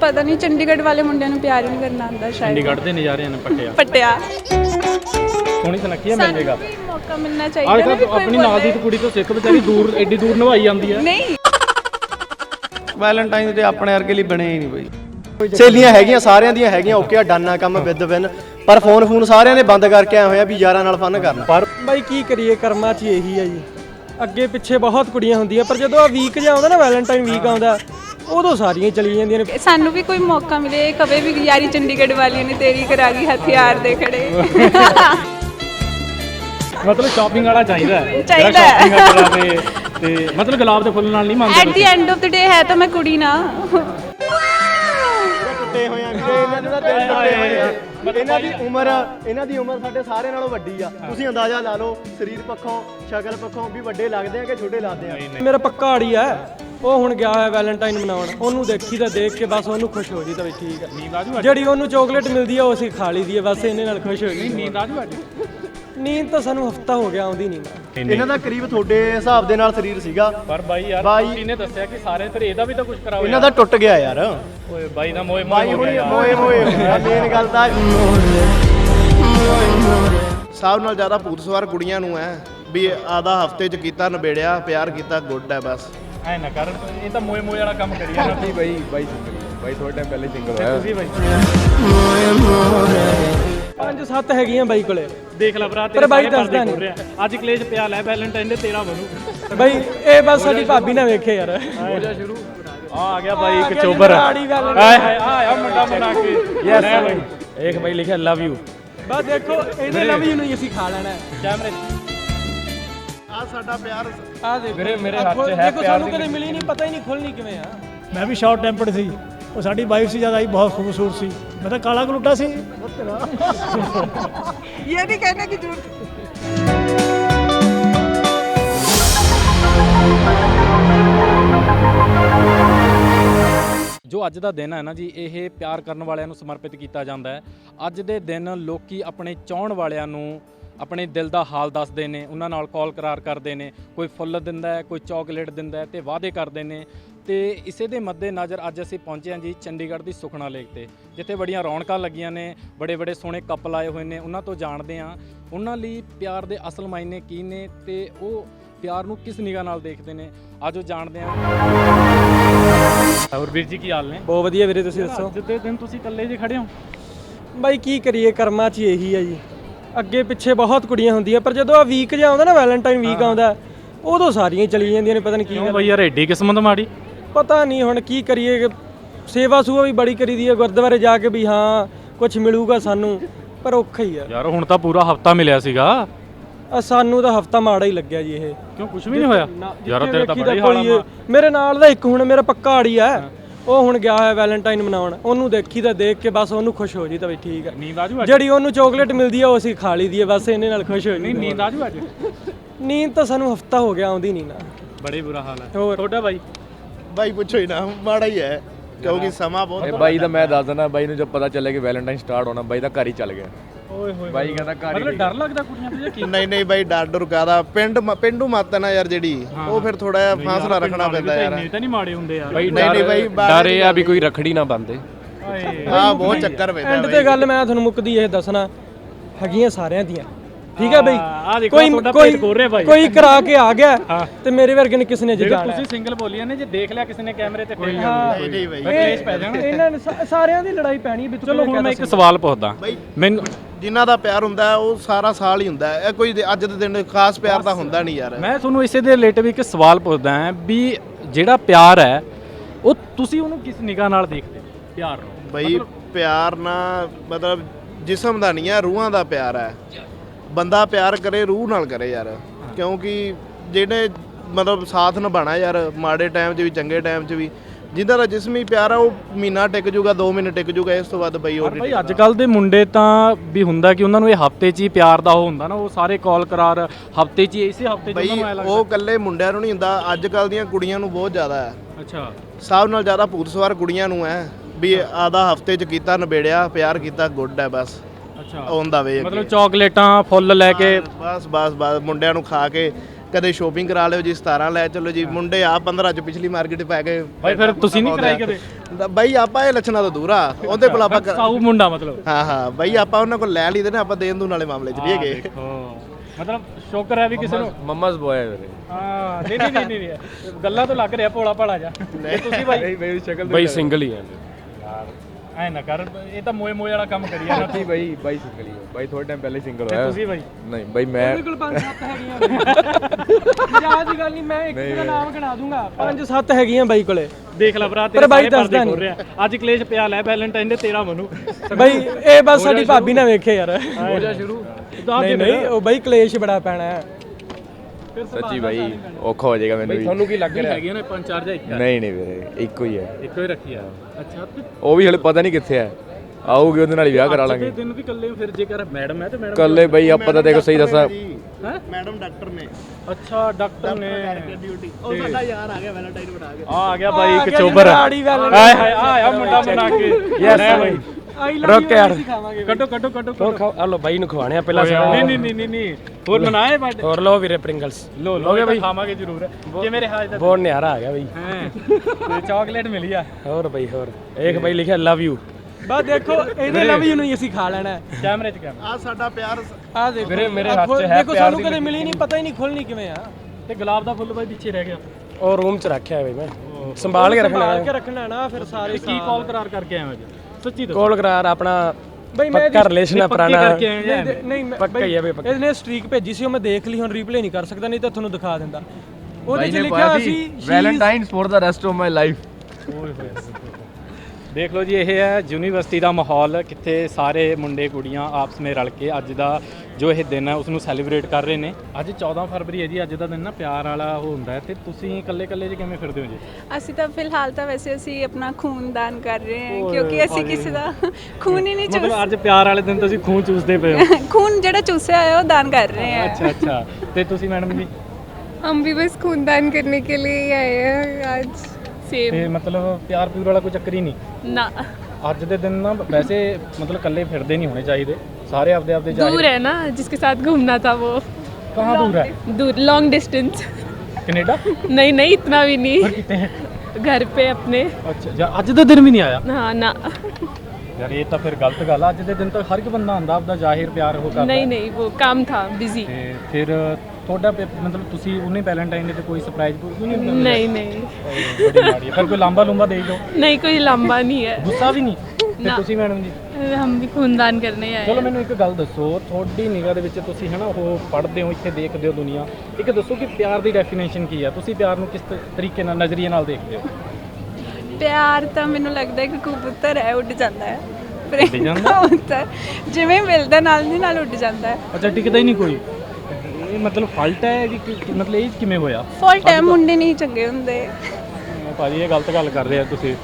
ਪਤਾ ਨਹੀਂ ਚੰਡੀਗੜ੍ਹ ਵਾਲੇ ਮੁੰਡਿਆਂ ਨੂੰ ਪਿਆਰ ਹੀ ਨਹੀਂ ਕਰਨਾ ਆਉਂਦਾ ਸ਼ਾਇਦ। ਚੰਡੀਗੜ੍ਹ ਦੇ ਨਜ਼ਾਰਿਆਂ ਨੇ ਪੱਟਿਆ। ਪਟਿਆ। ਸੋਹਣੀ ਸੁਨੱਖੀ ਮਿਲ ਜੇਗਾ ਸਾਨੂੰ ਵੀ ਮੌਕਾ ਮਿਲਣਾ ਚਾਹੀਦਾ ਨਾ ਵੀ ਕੋਈ ਆਪਣੀ ਨਾਲ ਦੀ ਬੋਲੇ। ਕੁੜੀ ਤੋਂ ਸਿੱਖ ਵਿਚਾਰੀ ਦੂਰ ਐਡੀ ਦੂਰ ਨਵਾਈ ਜਾਂਦੀ ਹੈ। ਨਹੀਂ। ਵੈਲੈਂਟਾਈਨ ਤੇ ਆਪਣੇ ਵਰਗੇ ਲਈ ਬਣੇ ਹੀ ਨਹੀਂ ਬਈ। ਸਹੇਲੀਆਂ ਹੈਗੀਆਂ ਸਾਰਿਆਂ ਦੀਆਂ ਹੈਗੀਆਂ ਓਕੇ ਆ ਡਾਨਾ ਕੰਮ ਵਿਦ ਵਿਨ ਪਰ ਫੋਨ ਫੋਨ ਸਾਰਿਆਂ ਨੇ ਬੰਦ ਕਰਕੇ ਆਏ ਹੋਏ ਆ ਵੀ ਯਾਰਾਂ ਨਾਲ ਫਨ ਕਰਨਾ। ਪਰ ਬਾਈ ਕੀ ਕਰੀਏ ਕਰਮਾਂ 'ਚ ਹੀ ਇਹੀ ਹੈ ਜੀ। ਅੱਗੇ ਪਿੱਛੇ ਬਹੁਤ ਕੁੜੀਆਂ ਹੁੰਦੀਆਂ ਪਰ ਜਦੋਂ ਆ ਵੀਕ ਜਿਹਾ ਆਉਂਦਾ ਨਾ ਵੈਲੈਂਟਾਈਨ ਵੀਕ ਆਉਂਦਾ ਉਦੋਂ ਸਾਰੀਆਂ ਚਲੀ ਜਾਂਦੀਆਂ ਨੇ। ਸਾਨੂੰ ਵੀ ਕੋਈ ਮੌਕਾ ਮਿਲੇ ਕਵੇ ਵੀ ਯਾਰੀ ਚੰਡੀਗੜ੍ਹ ਵਾਲੀ ਨੇ ਤੇਰੀ ਕਰਾ ਗਈ ਹਥਿਆਰ ਦੇ ਖੜੇ। ਮਤਲਬ ਸ਼ਾਪਿੰਗ ਵਾਲਾ ਚਾਹੀਦਾ ਹੈ। ਚਾਹੀਦਾ ਹੈ। ਤੇ ਮਤਲਬ ਗੁਲਾਬ ਦੇ ਫੁੱਲ ਨਾਲ ਨਹੀਂ ਮੰਨਦੇ at the end of the day ਹੈ ਤਾਂ ਮੈਂ ਕੁੜੀ ਨਾ। ਟੁੱਟੇ ਹੋਏ ਆ। ਇਹਨਾਂ ਦੇ ਆ ਉਮਰ ਇਹਨਾਂ ਦੀ ਉਮਰ ਸਾਡੇ ਸਾਰਿਆਂ ਨਾਲੋਂ ਵੱਡੀ ਆ। ਤੁਸੀਂ ਅੰਦਾਜ਼ਾ ਲਾ ਲਓ ਸਰੀਰ ਪੱਖੋਂ ਸ਼ਕਲ ਪੱਖੋਂ ਵੀ ਵੱਡੇ ਲੱਗਦੇ ਆ ਕਿ ਛੋਟੇ ਲੱਗਦੇ ਆ? ਮੇਰਾ ਪੱਕਾ ਆੜੀ ਹੈ ਉਹ ਹੁਣ ਗਿਆ ਹੋਇਆ ਵੈਲੈਂਟਾਈਨ ਮਨਾਉਣ। ਉਹਨੂੰ ਦੇਖੀ ਤਾਂ ਦੇਖ ਕੇ ਬਸ ਉਹਨੂੰ ਖੁਸ਼ ਹੋ ਜੀ ਤਾਂ ਵੀ ਠੀਕ ਹੈ ਜਿਹੜੀ ਉਹਨੂੰ ਚਾਕਲੇਟ ਮਿਲਦੀ ਆ ਉਹ ਅਸੀਂ ਖਾ ਲਈਦੀ ਹੈ ਬਸ ਇਹਨੇ ਨਾਲ ਖੁਸ਼ ਹੋ ਗਈ ਨੀਂਦ ਆਜੂ ਅੱਜ? ਨੀਂਦ ਤਾਂ ਸਾਨੂੰ ਹਫਤਾ ਹੋ ਗਿਆ ਆਉਂਦੀ ਨਹੀਂ ਨਾ ਇਹਨਾਂ ਦਾ ਕਰੀਬ ਤੁਹਾਡੇ ਹਿਸਾਬ ਦੇ ਨਾਲ ਸਰੀਰ ਸੀਗਾ। ਪਰ ਬਾਈ ਯਾਰ ਬਾਈ- ਨੇ ਦੱਸਿਆ ਕਿ ਸਾਰੇ ਫਿਰ ਇਹਦਾ ਵੀ ਤਾਂ ਕੁਝ ਕਰਾਓ ਇਹਨਾਂ ਦਾ ਟੁੱਟ ਗਿਆ ਯਾਰ। ਓਏ ਬਾਈ ਦਾ ਮੋਏ ਬਾਈ ਹੁਣੀ ਮੋਏ ਮੋਏ ਮੇਨ ਗੱਲ ਤਾਂ ਸਭ ਨਾਲ ਜ਼ਿਆਦਾ ਭੂਤ ਸਵਾਰ ਕੁੜੀਆਂ ਨੂੰ ਹੈ ਵੀ ਆਦਾ ਹਫ਼ਤੇ ਚ ਕੀਤਾ ਨਵੇੜਿਆ ਪਿਆਰ ਕੀਤਾ ਗੁੱਡ ਹੈ ਬਸ। ਐ ਨਾ ਕਰ ਇਹ ਤਾਂ ਮੋਏ ਮੋਏ ਵਾਲਾ ਕੰਮ ਕਰੀ ਜਾਂਦਾ ਬਾਈ ਬਾਈ। ਬਾਈ ਥੋੜਾ ਟਾਈਮ ਪਹਿਲੇ ਸਿੰਗਲ ਤੇ ਹੋਇਆ। ਤੁਸੀਂ ਬਾਈ। ਪੰਜ ਸੱਤ ਹੈਗੀਆਂ ਬਾਈ ਕੋਲੇ। ਦੇਖ ਲੈ ਭਰਾ ਪਰ ਬਾਈ ਸਾਰੇ ਦੱਸਦਾ ਪਰਦੇ ਖੁੱਲ ਰਿਹਾ। ਅੱਜ ਕਲੇਸ਼ ਪਿਆ ਲੈ ਵੈਲੈਂਟਾਈਨ ਦੇ ਤੇਰਾ ਬਣੂ। ਬਾਈ ਇਹ ਬਸ ਸਾਡੀ ਭਾਬੀ ਨਾ ਵੇਖੇ ਯਾਰ। ਹੋ ਜਾ ਸ਼ੁਰੂ ਆ ਆ ਗਿਆ ਬਾਈ ਆ ਇੱਕ ਗਿਆ ਚੋਬਰ। ਜੀ, ਆੜੀ Valentine। ਆਏ ਹਾਏ ਆ ਆ ਮੁੰਡਾ ਬਣਾ ਕੇ। ਯੈਸ ਬਾਈ। ਇੱਕ ਬਾਈ ਲਿਖਿਆ ਲਵ ਯੂ ਬਸ ਦੇਖੋ ਇਹਦੇ ਲਵ ਯੂ ਨੂੰ ਹੀ ਅਸੀਂ ਖਾ ਲੈਣਾ ਹੈ। ਕੈਮਰੇ ਆ ਸਾਡਾ ਪਿਆਰ। ਆ ਦੇਖੋ ਵੀਰੇ, ਮੇਰੇ ਆਹ ਹੱਥ 'ਚ ਖੁੱਲ- ਹੈ ਦੇਖੋ ਪਿਆਰ ਸਾਨੂੰ ਦੀ ਕਦੇ ਮਿਲੀ ਨਹੀਂ ਪਤਾ ਹੀ ਨਹੀਂ ਖੁੱਲਣੀ ਕਿਵੇਂ ਆ। ਮੈਂ ਵੀ ਸ਼ਾਰਟ ਟੈਂਪਰਡ ਸੀ। ਉਹ ਸਾਡੀ ਵਾਈਫ ਸੀ ਜ਼ਿਆਦਾ ਹੀ ਬਹੁਤ ਖੂਬਸੂਰਤ ਸੀ। ਮੈਂ ਤਾਂ ਕਾਲਾ ਗਲੂਟਾ ਸੀ। ਇਹ ਨਹੀਂ ਕਹਿਣਾ ਕਿ ਝੂਠ ਜੋ ਅੱਜ ਦਾ ਦਿਨ ਹੈ ਨਾ ਜੀ ਇਹ ਪਿਆਰ ਕਰਨ ਵਾਲਿਆਂ ਨੂੰ ਸਮਰਪਿਤ ਕੀਤਾ ਜਾਂਦਾ ਹੈ। ਅੱਜ ਦੇ ਦਿਨ ਲੋਕੀ ਆਪਣੇ ਚਾਹਣ ਵਾਲਿਆਂ ਨੂੰ ਆਪਣੇ ਦਿਲ ਦਾ ਹਾਲ ਦੱਸਦੇ ਨੇ ਉਹਨਾਂ ਨਾਲ ਕਾਲ ਕਰਾਰ ਕਰਦੇ ਨੇ। ਕੋਈ ਫੁੱਲ ਦਿੰਦਾ ਹੈ ਕੋਈ ਚਾਕਲੇਟ ਦਿੰਦਾ ਹੈ ਤੇ ਵਾਅਦੇ ਕਰਦੇ ਨੇ। ਤੇ ਇਸੇ ਦੇ ਮੱਦੇ ਨਜ਼ਰ ਅੱਜ ਅਸੀਂ ਪਹੁੰਚੇ ਹਾਂ ਜੀ ਚੰਡੀਗੜ੍ਹ ਦੀ ਸੁਖਨਾ ਲੇਕ ਤੇ ਜਿੱਥੇ ਬੜੀਆਂ ਰੌਣਕਾਂ ਲੱਗੀਆਂ ਨੇ ਬੜੇ ਬੜੇ ਸੋਹਣੇ ਕਪਲ ਆਏ ਹੋਏ ਨੇ ਉਹਨਾਂ ਤੋਂ ਜਾਣਦੇ ਹਾਂ। ਉਹਨਾਂ ਲਈ ਪਿਆਰ ਦੇ ਅਸਲ ਮਾਇਨੇ ਕੀ ਨੇ ਤੇ ਉਹ ਪਿਆਰ ਨੂੰ ਕਿਸ ਨਿਗਾਹ ਨਾਲ ਦੇਖਦੇ ਨੇ? ਆਜੋ ਜਾਣਦੇ ਹਾਂ। ਹੋਰ ਵੀਰ ਜੀ ਕੀ ਹਾਲ ਨੇ? ਬਹੁਤ ਵਧੀਆ ਵੀਰੇ ਤੁਸੀਂ ਦੱਸੋ? ਅੱਜ ਦੇ ਦਿਨ ਤੁਸੀਂ ਇਕੱਲੇ ਜੇ ਖੜੇ ਹੋ? ਬਾਈ ਕੀ ਕਰੀਏ ਕਰਮਾਂ 'ਚ ਇਹੀ ਹੈ ਜੀ। ਅੱਗੇ ਪਿੱਛੇ ਬਹੁਤ ਕੁੜੀਆਂ ਹੁੰਦੀਆਂ ਪਰ ਜਦੋਂ ਆ ਵੀਕ ਜਿਹਾ ਆਉਂਦਾ ਨਾ ਵੈਲੈਂਟਾਈਨ ਵੀਕ ਆਉਂਦਾ ਉਦੋਂ ਸਾਰੀਆਂ ਚਲੀ ਜਾਂਦੀਆਂ ਨੇ ਪਤਾ ਨਹੀਂ ਕੀ ਗੱਲ। ਬਈ ਯਾਰ ਏਡੀ ਕਿਸਮਤ ਮਾੜੀ? ਪਤਾ ਨਹੀਂ ਹੁਣ ਕੀ ਕਰੀਏ ਸੇਵਾ ਸੂਵਾ ਵੀ ਬੜੀ ਕਰੀਦੀ ਹੈ ਗੁਰਦੁਆਰੇ ਜਾ ਕੇ ਵੀ ਹਾਂ ਕੁਝ ਮਿਲੂਗਾ ਸਾਨੂੰ ਪਰ ਔਖਾ ਹੀ ਆ। ਯਾਰ ਹੁਣ ਤਾਂ ਪੂਰਾ ਹਫਤਾ ਮਿਲਿਆ ਸੀਗਾ। ਆ ਸਾਨੂੰ ਤਾਂ ਹਫਤਾ ਮਾੜਾ ਹੀ ਲੱਗਿਆ ਜੀ ਇਹ। ਕਿਉਂ ਕੁਝ ਵੀ ਨਹੀਂ ਹੋਇਆ? ਯਾਰ ਜਿੱਥੇ ਤੇਰੇ ਤਾਂ ਵੇਖੀ ਬੜਾ ਕੋਈ ਹਾਲ ਆ ਮੇਰੇ ਨਾਲ ਦਾ ਇੱਕ ਹੁਣ ਮੇਰਾ ਪੱਕਾ ਆੜੀ ਆ। ਉਹ ਹੁਣ ਗਿਆ ਹੋਇਆ ਵੈਲੈਂਟਾਈਨ ਮਨਾਉਣ। ਉਹਨੂੰ ਦੇਖੀ ਤਾਂ ਦੇਖ ਕੇ ਬਸ ਉਹਨੂੰ ਖੁਸ਼ ਹੋ ਜੀ ਤਾਂ ਵੀ ਠੀਕ ਹੈ ਨੀਂਦ ਆਜੂ ਅੱਜ? ਜਿਹੜੀ ਉਹਨੂੰ ਚਾਕਲੇਟ ਮਿਲਦੀ ਆ ਉਹ ਅਸੀਂ ਖਾ ਲਈਦੀ ਹੈ ਬਸ ਇਹਨੇ ਨਾਲ ਖੁਸ਼ ਹੋ ਜੀ ਨਹੀਂ ਨੀਂਦ ਆਜੂ ਅੱਜ? ਨੀਂਦ ਤਾਂ ਸਾਨੂੰ ਹਫਤਾ ਹੋ ਗਿਆ ਆਉਂਦੀ ਨਹੀਂ ਨਾ। ਬੜੇ ਬੁਰਾ ਹਾਲ ਹੈ ਹੋਰ। ਤੁਹਾਡਾ ਬਾਈ? ਬਾਈ ਪੁੱਛੋ ਹੀ ਨਾ ਮਾੜਾ ਹੀ ਹੈ। ਕਿਉਂਕਿ ਸਮਾਂ ਬਹੁਤ ਇਹ ਬਾਈ ਦਾ ਮੈਂ ਦੱਸ ਦਿੰਦਾ ਬਾਈ ਨੂੰ ਜਦ ਪਤਾ ਚੱਲਿਆ ਕਿ ਵੈਲੈਂਟਾਈਨ ਸਟਾਰਟ ਹੋਣਾ ਬਾਈ ਦਾ ਘਰ ਹੀ ਚੱਲ ਗਿਆ। ਓਏ ਹੋਏ ਬਾਈ ਕਹਿੰਦਾ ਘਰ ਹੀ ਮਤਲਬ ਡਰ ਲੱਗਦਾ ਕੁੜੀਆਂ ਤੋਂ ਜਾਂ ਕੀ? ਨਹੀਂ ਨਹੀਂ ਬਾਈ ਡਰ ਡਰ ਕਾਦਾ ਪਿੰਡ ਮ- ਪਿੰਡੂ ਮੱਤ ਹੈ ਨਾ ਯਾਰ ਜਿਹੜੀ ਉਹ ਫਿਰ ਥੋੜਾ ਜਿਹਾ ਫਾਸਲਾ ਰੱਖਣਾ ਪੈਂਦਾ ਯਾਰ। ਨਹੀਂ ਤਾਂ ਨਹੀਂ ਮਾੜੇ ਹੁੰਦੇ ਯਾਰ। ਬਾਈ ਨਹੀਂ ਨਹੀਂ ਬਾਈ ਡਰ ਇਹ ਆ ਵੀ ਕੋਈ ਰਖੜੀ ਨਾ ਬੰਦੇ। ਓਏ। ਆ ਬਹੁਤ ਚੱਕਰ ਪੈਂਦਾ ਐਂਡ ਤੇ ਗੱਲ ਮੈਂ ਤੁਹਾਨੂੰ ਮੁੱਕਦੀ ਇਹ ਦੱਸਣਾ ਹੈਗੀਆਂ ਸਾਰਿਆਂ ਦੀਆਂ। ਠੀਕ ਹੈ ਬਈ? ਆਹ ਦੇਖੋ ਕੋਈ ਤੁਹਾਡਾ ਕੋਈ ਪੇਟ ਖੋਲ ਰਿਹਾ ਬਾਈ ਕੋਈ ਕਰਾ ਕੇ ਆ ਗਿਆ ਤੇ ਮੇਰੇ ਵਰਗੇ ਨੇ ਕਿਸੇ ਨੇ ਜਿਹੜੇ ਜਗਾਣਾ ਤੁਸੀਂ ਸਿੰਗਲ ਬੋਲੀਆਂ ਨੇ ਜੇ ਦੇਖ ਲਿਆ ਕਿਸੇ ਨੇ ਕੈਮਰੇ ਤੇ ਕੋਈ ਨਹੀਂ ਨਹੀਂ ਬਾਈ ਕਲੇਸ਼ ਪੈ ਜਾਣਾ। ਇਹਨਾਂ ਨੇ ਸਾ- ਸਾਰਿਆਂ ਦੀ ਲੜਾਈ ਪੈਣੀ ਹੈ ਵੀ ਤੂੰ ਚਲੋ ਕਿਹੜਾ ਹੁਣ ਮੈਂ ਇੱਕ ਸਵਾਲ ਪੁੱਛਦਾ। ਬਾਈ ਮੈਨੂੰ ਜਿਨ੍ਹਾਂ ਦਾ ਪਿਆਰ ਹੁੰਦਾ ਹੈ, ਉਹ ਸਾਰਾ ਸਾਲ ਹੀ ਹੁੰਦਾ ਹੈ। ਇਹ ਕੋਈ ਅੱਜ ਦੇ ਦਿਨ ਖਾਸ ਪਿਆਰ ਤਾਂ ਹੁੰਦਾ ਨਹੀਂ ਯਾਰ। ਮੈਂ ਤੁਹਾਨੂੰ ਇਸੇ ਦੇ ਰਿਲੇਟਿਵ ਇੱਕ ਸਵਾਲ ਪੁੱਛਦਾ ਹਾਂ ਵੀ ਜਿਹੜਾ ਪਿਆਰ ਹੈ ਉਹ ਤੁਸੀਂ ਉਹਨੂੰ ਕਿਸ ਨਿਗਾਹ ਨਾਲ ਦੇਖਦੇ ਹੋ ਪਿਆਰ ਨੂੰ ਬਈ ਪਿਆਰ ਨਾ ਮਤਲਬ ਜਿਸਮ ਦਾ ਨਹੀਂ ਹੈ ਰੂਹਾਂ ਦਾ ਪਿਆਰ ਹੈ। ਬੰਦਾ ਪਿਆਰ ਕਰੇ ਰੂਹ ਨਾਲ ਕਰੇ ਯਾਰ। ਕਿਉਂਕਿ ਜਿਹੜੇ ਮਤਲਬ ਸਾਥ ਨਿਭਾਣਾ ਯਾਰ ਮਾੜੇ ਟਾਈਮ 'ਚ ਵੀ ਚੰਗੇ ਟਾਈਮ 'ਚ ਵੀ। ਜਿੰਦਾ ਦਾ ਜਿਸਮੀ ਪਿਆਰ ਆ ਉਹ ਮਹੀਨਾ ਟਿਕ ਜੂਗਾ 2 ਮਹੀਨੇ ਟਿਕ ਜੂਗਾ ਇਸ ਤੋਂ ਵੱਧ ਬਈ ਉਹ ਨਹੀਂ ਭਾਈ ਅੱਜ ਕੱਲ ਦੇ ਮੁੰਡੇ ਤਾਂ ਵੀ ਹੁੰਦਾ ਕਿ ਉਹਨਾਂ ਨੂੰ ਇਹ ਹਫ਼ਤੇ 'ਚ ਹੀ ਪਿਆਰ ਦਾ ਉਹ ਹੁੰਦਾ ਨਾ ਉਹ ਸਾਰੇ ਕਾਲ ਕਰਾਰ ਹਫ਼ਤੇ 'ਚ ਹੀ ਇਸੇ ਹਫ਼ਤੇ 'ਚ ਉਹਨਾਂ ਬਈ ਨੂੰ ਐ ਲੱਗਦਾ। ਉਹ ਇਕੱਲੇ ਮੁੰਡਿਆਂ ਨੂੰ ਨਹੀਂ ਹੁੰਦਾ ਅੱਜ ਕੱਲ ਦੀਆਂ ਕੁੜੀਆਂ ਨੂੰ ਬਹੁਤ ਜ਼ਿਆਦਾ ਹੈ। ਅੱਛਾ। ਸਭ ਨਾਲ ਜ਼ਿਆਦਾ ਭੂਤ ਸਵਾਰ ਕੁੜੀਆਂ ਨੂੰ ਹੈ ਵੀ ਆਦਾ ਹਫ਼ਤੇ 'ਚ ਕੀਤਾ ਨਵੇੜਿਆ ਪਿਆਰ ਕੀਤਾ ਗੁੱਡ ਹੈ ਬਸ। ਔਨ ਦਾ ਵੇ ਮਤਲਬ ਚਾਕਲੇਟਾਂ ਫੁੱਲ ਲੈ ਕੇ। ਬਸ ਬਸ ਬਸ ਮੁੰਡਿਆਂ ਨੂੰ ਖਾ ਕੇ ਕਦੇ ਸ਼ੋਪਿੰਗ ਕਰਾ ਲਿਓ ਜੀ 17 ਲੈ ਚਲੋ ਜੀ। ਮੁੰਡੇ ਆ 15 ਚ ਪਿਛਲੀ ਮਾਰਕੀਟ ਪੈ ਗਏ। ਬਾਈ ਫਿਰ ਤੁਸੀਂ ਨਹੀਂ ਕਰਾਈ ਕਦੇ? ਬਾਈ ਆਪਾਂ ਇਹ ਲੱਛਣਾ ਤੋਂ ਦੂਰ ਆ। ਉਹਦੇ ਕੋਲ ਆਪਾਂ ਸਾਊ ਮੁੰਡਾ ਮਤਲਬ। ਹਾਂ ਹਾਂ। ਬਾਈ ਆਪਾਂ ਉਹਨਾਂ ਕੋਲ ਲੈ ਲਈਦੇ ਨੇ ਆਪਾਂ ਦੇਣ ਦੂਣ ਵਾਲੇ ਮਾਮਲੇ 'ਚ ਨਹੀਂ ਹੈਗੇ। ਦੇਖੋ। ਮਤਲਬ ਸ਼ੋਕਰ ਹੈ ਵੀ ਕਿਸੇ ਨੂੰ ਮਮਸ ਬੋਏ ਵੀਰੇ ਹਾਂ ਨਹੀਂ ਨਹੀਂ ਨਹੀਂ ਨਹੀਂ। ਗੱਲਾਂ ਤੋਂ ਲੱਗ ਰਿਹਾ ਭੋਲਾ ਭਾਲਾ ਜਾ ਤੇ ਤੁਸੀਂ ਬਾਈ? ਮੇਰੀ ਸ਼ਕਲ ਬਾਈ ਸਿੰਗਲ ਹੀ ਆ। ਯਾਰ। ਐ ਨਾ ਕਰ ਇਹ ਤਾਂ ਮੋਏ ਮੋਏ ਵਾਲਾ ਕੰਮ ਕਰੀ ਜਾਂਦਾ ਨਹੀਂ ਬਾਈ ਬਾਈ ਸਿੰਗਲ ਹੀ ਹੈ ਬਾਈ ਥੋੜੇ ਟਾਈਮ ਪਹਿਲੇ ਸਿੰਗਲ ਹੋਇਆ। ਤੁਸੀਂ ਬਾਈ? ਨਹੀਂ ਬਾਈ ਮੈਂ ਕੋਲ ਪੰਜ ਸੱਤ ਹੈਗੀਆਂ ਮਜ਼ਾਕ ਦੀ ਗੱਲ ਨਹੀਂ ਮੈਂ ਇੱਕ ਦਾ ਨਾਮ ਗਿਣਾ ਦੂੰਗਾ। ਪੰਜ ਸੱਤ ਹੈਗੀਆਂ ਬਾਈ ਕੋਲੇ। ਦੇਖ ਲੈ ਭਰਾ ਪਰ ਬਾਈ ਦੱਸਦਾ ਰਿਹਾ। ਅੱਜ ਕਲੇਸ਼ ਪਿਆ ਲੈ ਵੈਲੈਂਟਾਈਨ ਦੇ ਤੇਰਾ ਮਨੂ ਬਾਈ ਇਹ ਬਸ ਸਾਡੀ ਭਾਬੀ ਨਾ ਵੇਖੇ ਯਾਰ। ਹੋ ਜਾ ਸ਼ੁਰੂ। ਨਹੀਂ ਨਹੀਂ ਉਹ ਬਾਈ ਕਲੇਸ਼ ਬੜਾ ਪੈਣਾ ਹੈ। ਸੱਚੀ ਬਾਈ ਔਖਾ ਹੋ ਜਾਏਗਾ ਮੈਨੂੰ ਵੀ। ਤੁਹਾਨੂੰ ਕੀ ਲੱਗ ਰਿਹਾ? ਹੈਗੀਆਂ ਨੇ ਪੰਜ ਚਾਰ ਜਾਂ ਇੱਕ? ਨਹੀਂ ਨਹੀਂ ਵੀਰੇ ਇੱਕੋ ਹੀ ਹੈ ਇੱਕੋ ਹੀ ਰੱਖੀ ਆ। ਅੱਛਾ ਤੇ ਉਹ ਵੀ ਹਲੇ ਪਤਾ ਨਹੀਂ ਕਿੱਥੇ ਹੈ ਆਊਗੀ ਉਹਦੇ ਨਾਲ ਹੀ ਵਿਆਹ ਕਰਾ ਅੱਜ ਦੇ ਲਾਂਗੇ। ਦਿਨ ਵੀ ਇਕੱਲੇ ਫਿਰ ਜੇਕਰ ਮੈਡਮ ਹੈ ਤੇ ਮੈਡਮ ਕੱਲੇ ਬਾਈ ਆਪਾਂ ਤਾਂ ਦੇਖੋ ਸਹੀ ਦੱਸਾਂ। ਹੈ? ਮੈਡਮ ਡਾਕਟਰ ਨੇ। ਅੱਛਾ ਡਾਕਟਰ ਨੇ। ਡਿਊਟੀ ਉਹ ਸਾਡਾ ਯਾਰ ਆ ਗਿਆ ਵੈਲੈਂਟਾਈਨ ਬਣਾ ਕੇ। ਆ ਆ ਗਿਆ ਬਾਈ ਆ। ਇੱਕ ਚੋਬਰ। ਹਾਏ ਹਾਏ ਆ ਆਇਆ ਮੁੰਡਾ ਬਣਾ ਕੇ। ਬਾਈ। ਆਈ ਰੁਕ ਯਾਰ। ਕੱਟੋ ਕੱਟੋ ਕੱਟੋ ਕੱਟੋ ਆ ਲੋ ਬਾਈ ਨੂੰ ਖਵਾਣੇ ਆ ਪਹਿਲਾਂ ਨਹੀਂ ਨਹੀਂ ਨਹੀਂ ਨਹੀਂ ਨਹੀਂ। ਹੋਰ ਮਨਾਏ ਬਟ ਹੋਰ ਲੋ ਵੀਰੇ ਪ੍ਰਿੰਗਲਸ ਲੋ ਲੋਗੇ ਬਾਈ? ਖਾਵਾਂਗੇ ਜ਼ਰੂਰ। ਜੇ ਮੇਰੇ ਹਾਜ ਦਾ ਬਹੁਤ ਨਿਆਰਾ ਆ ਗਿਆ ਬਾਈ। ਹੈ। ਤੇ ਚਾਕਲੇਟ ਮਿਲੀ ਆ। ਹੋਰ ਬਾਈ ਹੋਰ। ਇੱਕ ਬਾਈ ਲਿਖਿਆ ਲਵ ਯੂ ਬਸ ਦੇਖੋ ਇਹਦੇ ਲਵ ਯੂ ਨੂੰ ਹੀ ਅਸੀਂ ਖਾ ਲੈਣਾ ਕੈਮਰੇ 'ਚ ਕੈਮਰਾ। ਆ ਸਾਡਾ ਪਿਆਰ ਆ ਦੇਖੋ। ਵੀਰੇ, ਮੇਰੇ ਹੱਥ 'ਚ ਹੈ ਦੇਖੋ ਸਾਨੂੰ ਕਦੇ ਮਿਲੀ ਨਹੀਂ ਪਤਾ ਹੀ ਨਹੀਂ ਖੁੱਲਣੀ ਕਿਵੇਂ ਆ। ਤੇ ਗੁਲਾਬ ਦਾ ਫੁੱਲ ਬਾਈ ਪਿੱਛੇ ਰਹਿ ਗਿਆ। ਉਹ ਰੂਮ 'ਚ ਰੱਖਿਆ ਹੈ ਬਾਈ ਮੈਂ ਸੰਭਾਲ ਕੇ ਰੱਖਣਾ ਸੰਭਾਲ ਕੇ ਰੱਖਣਾ ਨਾ ਫਿਰ ਸਾਰੇ ਕੀ ਕਾਲ ਕਰਾਰ ਕਰਕੇ ਆਇਆ ਜੀ ਸੱਚੀ ਦੱਸੋ। ਕੋਲ ਕਰਾਰ ਆਪਣਾ ਬਈ ਮੈਂ ਪੱਕਾ ਰਿਲੇਸ਼ਨ ਪੱਕੀ ਪੁਰਾਣਾ ਕਰਕੇ ਆਏ ਜਾਂ ਨਹੀਂ, ਨਹੀਂ ਮੈਂ- ਪੱਕਾ ਹੀ ਹੈ ਬਈ ਪੱਕਾ। हाँ। ਇਹਨੇ ਸਟ੍ਰੀਕ ਭੇਜੀ ਸੀ ਉਹ ਮੈਂ ਦੇਖ ਲਈ ਹੁਣ ਰੀਪਲੇ ਨਹੀਂ ਕਰ ਸਕਦਾ ਨਹੀਂ ਤਾਂ ਤੁਹਾਨੂੰ ਦਿਖਾ ਦਿੰਦਾ। ਉਹਦੇ 'ਚ ਲਿਖਿਆ ਸੀ Valentine's for the rest of my life ਦੇਖ ਲਓ ਜੀ ਇਹ ਹੈ ਯੂਨੀਵਰਸਿਟੀ ਦਾ ਮਾਹੌਲ ਕਿੱਥੇ ਸਾਰੇ ਮੁੰਡੇ ਕੁੜੀਆਂ ਆਪਸ ਵਿੱਚ ਰਲ ਕੇ ਅੱਜ ਦਾ ਜੋ ਇਹ ਦਿਨ ਹੈ ਉਸ ਨੂੰ ਸੈਲੀਬ੍ਰੇਟ ਕਰ ਰਹੇ ਨੇ ਅੱਜ 14 ਫਰਵਰੀ ਹੈ ਜੀ ਅੱਜ ਦਾ ਦਿਨ ਨਾ ਪਿਆਰ ਵਾਲਾ ਉਹ ਹੁੰਦਾ ਹੈ ਤੇ ਤੁਸੀਂ ਇਕੱਲੇ ਇਕੱਲੇ ਜੀ ਕਿਵੇਂ ਫਿਰਦੇ ਹੋ ਜੀ ਅਸੀਂ ਤਾਂ ਫਿਲਹਾਲ ਤਾਂ ਵੈਸੇ ਅਸੀਂ ਆਪਣਾ ਖੂਨ ਦਾਨ ਕਰ ਰਹੇ ਹਾਂ ਕਿਉਂਕਿ ਅਸੀਂ ਕਿਸੇ ਦਾ ਖੂਨ ਹੀ ਨਹੀਂ ਚੂਸ ਮਤਲਬ ਅੱਜ ਪਿਆਰ ਵਾਲੇ ਦਿਨ ਤੁਸੀਂ ਖੂਨ ਚੂਸਦੇ ਪਏ ਹੋ ਖੂਨ ਜਿਹੜਾ ਚੂਸਿਆ ਹੋਇਆ ਉਹ ਦਾਨ ਕਰ ਰਹੇ ਹਾਂ ਅੱਛਾ ਅੱਛਾ ਤੇ ਤੁਸੀਂ ਮੈਡਮ ਜੀ हम भी बस खूनदान करने के लिए ही आए हैं आज सेम ਤੇ ਮਤਲਬ ਪਿਆਰ ਪਿਊਰ ਵਾਲਾ ਕੋਈ ਚੱਕਰ ਹੀ ਨਹੀਂ ना ਅੱਜ ਦੇ ਦਿਨ ਨਾ ਵੈਸੇ ਮਤਲਬ ਇਕੱਲੇ ਫਿਰਦੇ ਨਹੀਂ ਹੋਣੇ ਚਾਹੀਦੇ ਸਾਰੇ ਆਪਦੇ ਆਪਦੇ दूर है ना जिसके साथ घूमना था वो ਕਹਾਂ ਦੂਰ ਹੈ दूर लॉन्ग डिस्टेंस ਕੈਨੇਡਾ नहीं नहीं इतना भी नहीं ਕਿਤੇ ਹੈ घर पे अपने ਅੱਛਾ ਜਾਂ ਅੱਜ ਦੇ ਦਿਨ ਵੀ ਨਹੀਂ ਆਇਆ हाँ ना ਯਾਰ ਇਹ ਤਾਂ ਫਿਰ ਗਲਤ ਗੱਲ ਆ ਅੱਜ ਦੇ ਦਿਨ ਤਾਂ ਹਰ ਇੱਕ ਬੰਦਾ ਆਂਦਾ ਆਪਦਾ ਜ਼ਾਹਿਰ ਪਿਆਰ ਉਹ ਕਰਦਾ नहीं नहीं वो काम था बिजी ਤੇ ਫਿਰ ਤੁਹਾਡਾ ਪੇ- ਮਤਲਬ ਤੁਸੀਂ ਉਹਨੇ ਵੈਲੈਂਟਾਈਨ ਡੇ ਤੇ ਕੋਈ ਸਰਪ੍ਰਾਈਜ਼ ਕੋਈ ਨਹੀਂ ਦਿੰਦੇ? नहीं नहीं ਬੜੀ ਮਾੜੀ ਹੈ ਫਿਰ ਕੋਈ ਲਾਂਬਾ ਲੂੰਬਾ ਦੇ ਦਿਓ नहीं कोई लंबा नहीं है ਗੁੱਸਾ ਵੀ ਨਹੀਂ ਤੇ ਨਾ। ਤੁਸੀਂ ਮੈਡਮ ਜੀ ਹਮ ਵੀ ਖੂਨਦਾਨ ਕਰਨੇ ਆਏ ਚਲੋ ਮੈਨੂੰ ਇੱਕ ਗੱਲ ਦੱਸੋ ਤੁਹਾਡੀ ਨਿਗਾਹ ਦੇ ਵਿੱਚ ਤੁਸੀਂ ਹਨਾ ਉਹ ਪੜ੍ਹਦੇ ਹੋ ਇੱਥੇ ਦੇਖਦੇ ਹੋ ਦੁਨੀਆ। ਇੱਕ ਦੱਸੋ ਕਿ ਪਿਆਰ ਦੀ ਡੈਫੀਨੇਸ਼ਨ ਕੀ ਹੈ ਤੁਸੀਂ ਪਿਆਰ ਨੂੰ ਕਿਸ ਤ- ਤਰੀਕੇ ਨਾਲ ਨਜ਼ਰੀਏ ਨਾਲ ਦੇਖਦੇ ਹੋ? ਪਿਆਰ ਤਾਂ ਮੈਨੂੰ ਲੱਗਦਾ ਹੈ ਕਿ ਕਬੂਤਰ ਹੈ ਉੱਡ ਜਾਂਦਾ ਹੈ। ਉੱਡ ਜਾਂਦਾ? ਕਬੂਤਰ ਜਿਵੇਂ ਮਿਲਦਾ ਨਾਲ ਦੀ ਨਾਲ ਉੱਡ ਜਾਂਦਾ ਹੈ। ਅੱਛਾ ਟਿਕਦਾ ਹੀ ਨਹੀਂ ਕੋਈ? ਇਹ ਮਤਲਬ ਫਾਲਟ ਹੈ ਕਿ ਕਿ- ਮਤਲਬ ਇਹ ਕਿਵੇਂ ਹੋਇਆ? ਫੁੱਲ ਟਾਈਮ ਮੁੰਡੇ ਨਹੀਂ ਚੰਗੇ ਹੁੰਦੇ। ਭਾਜੀ ਇਹ ਗਲਤ ਗੱਲ ਕਰ ਰਹੇ ਆ ਤੁਸੀਂ।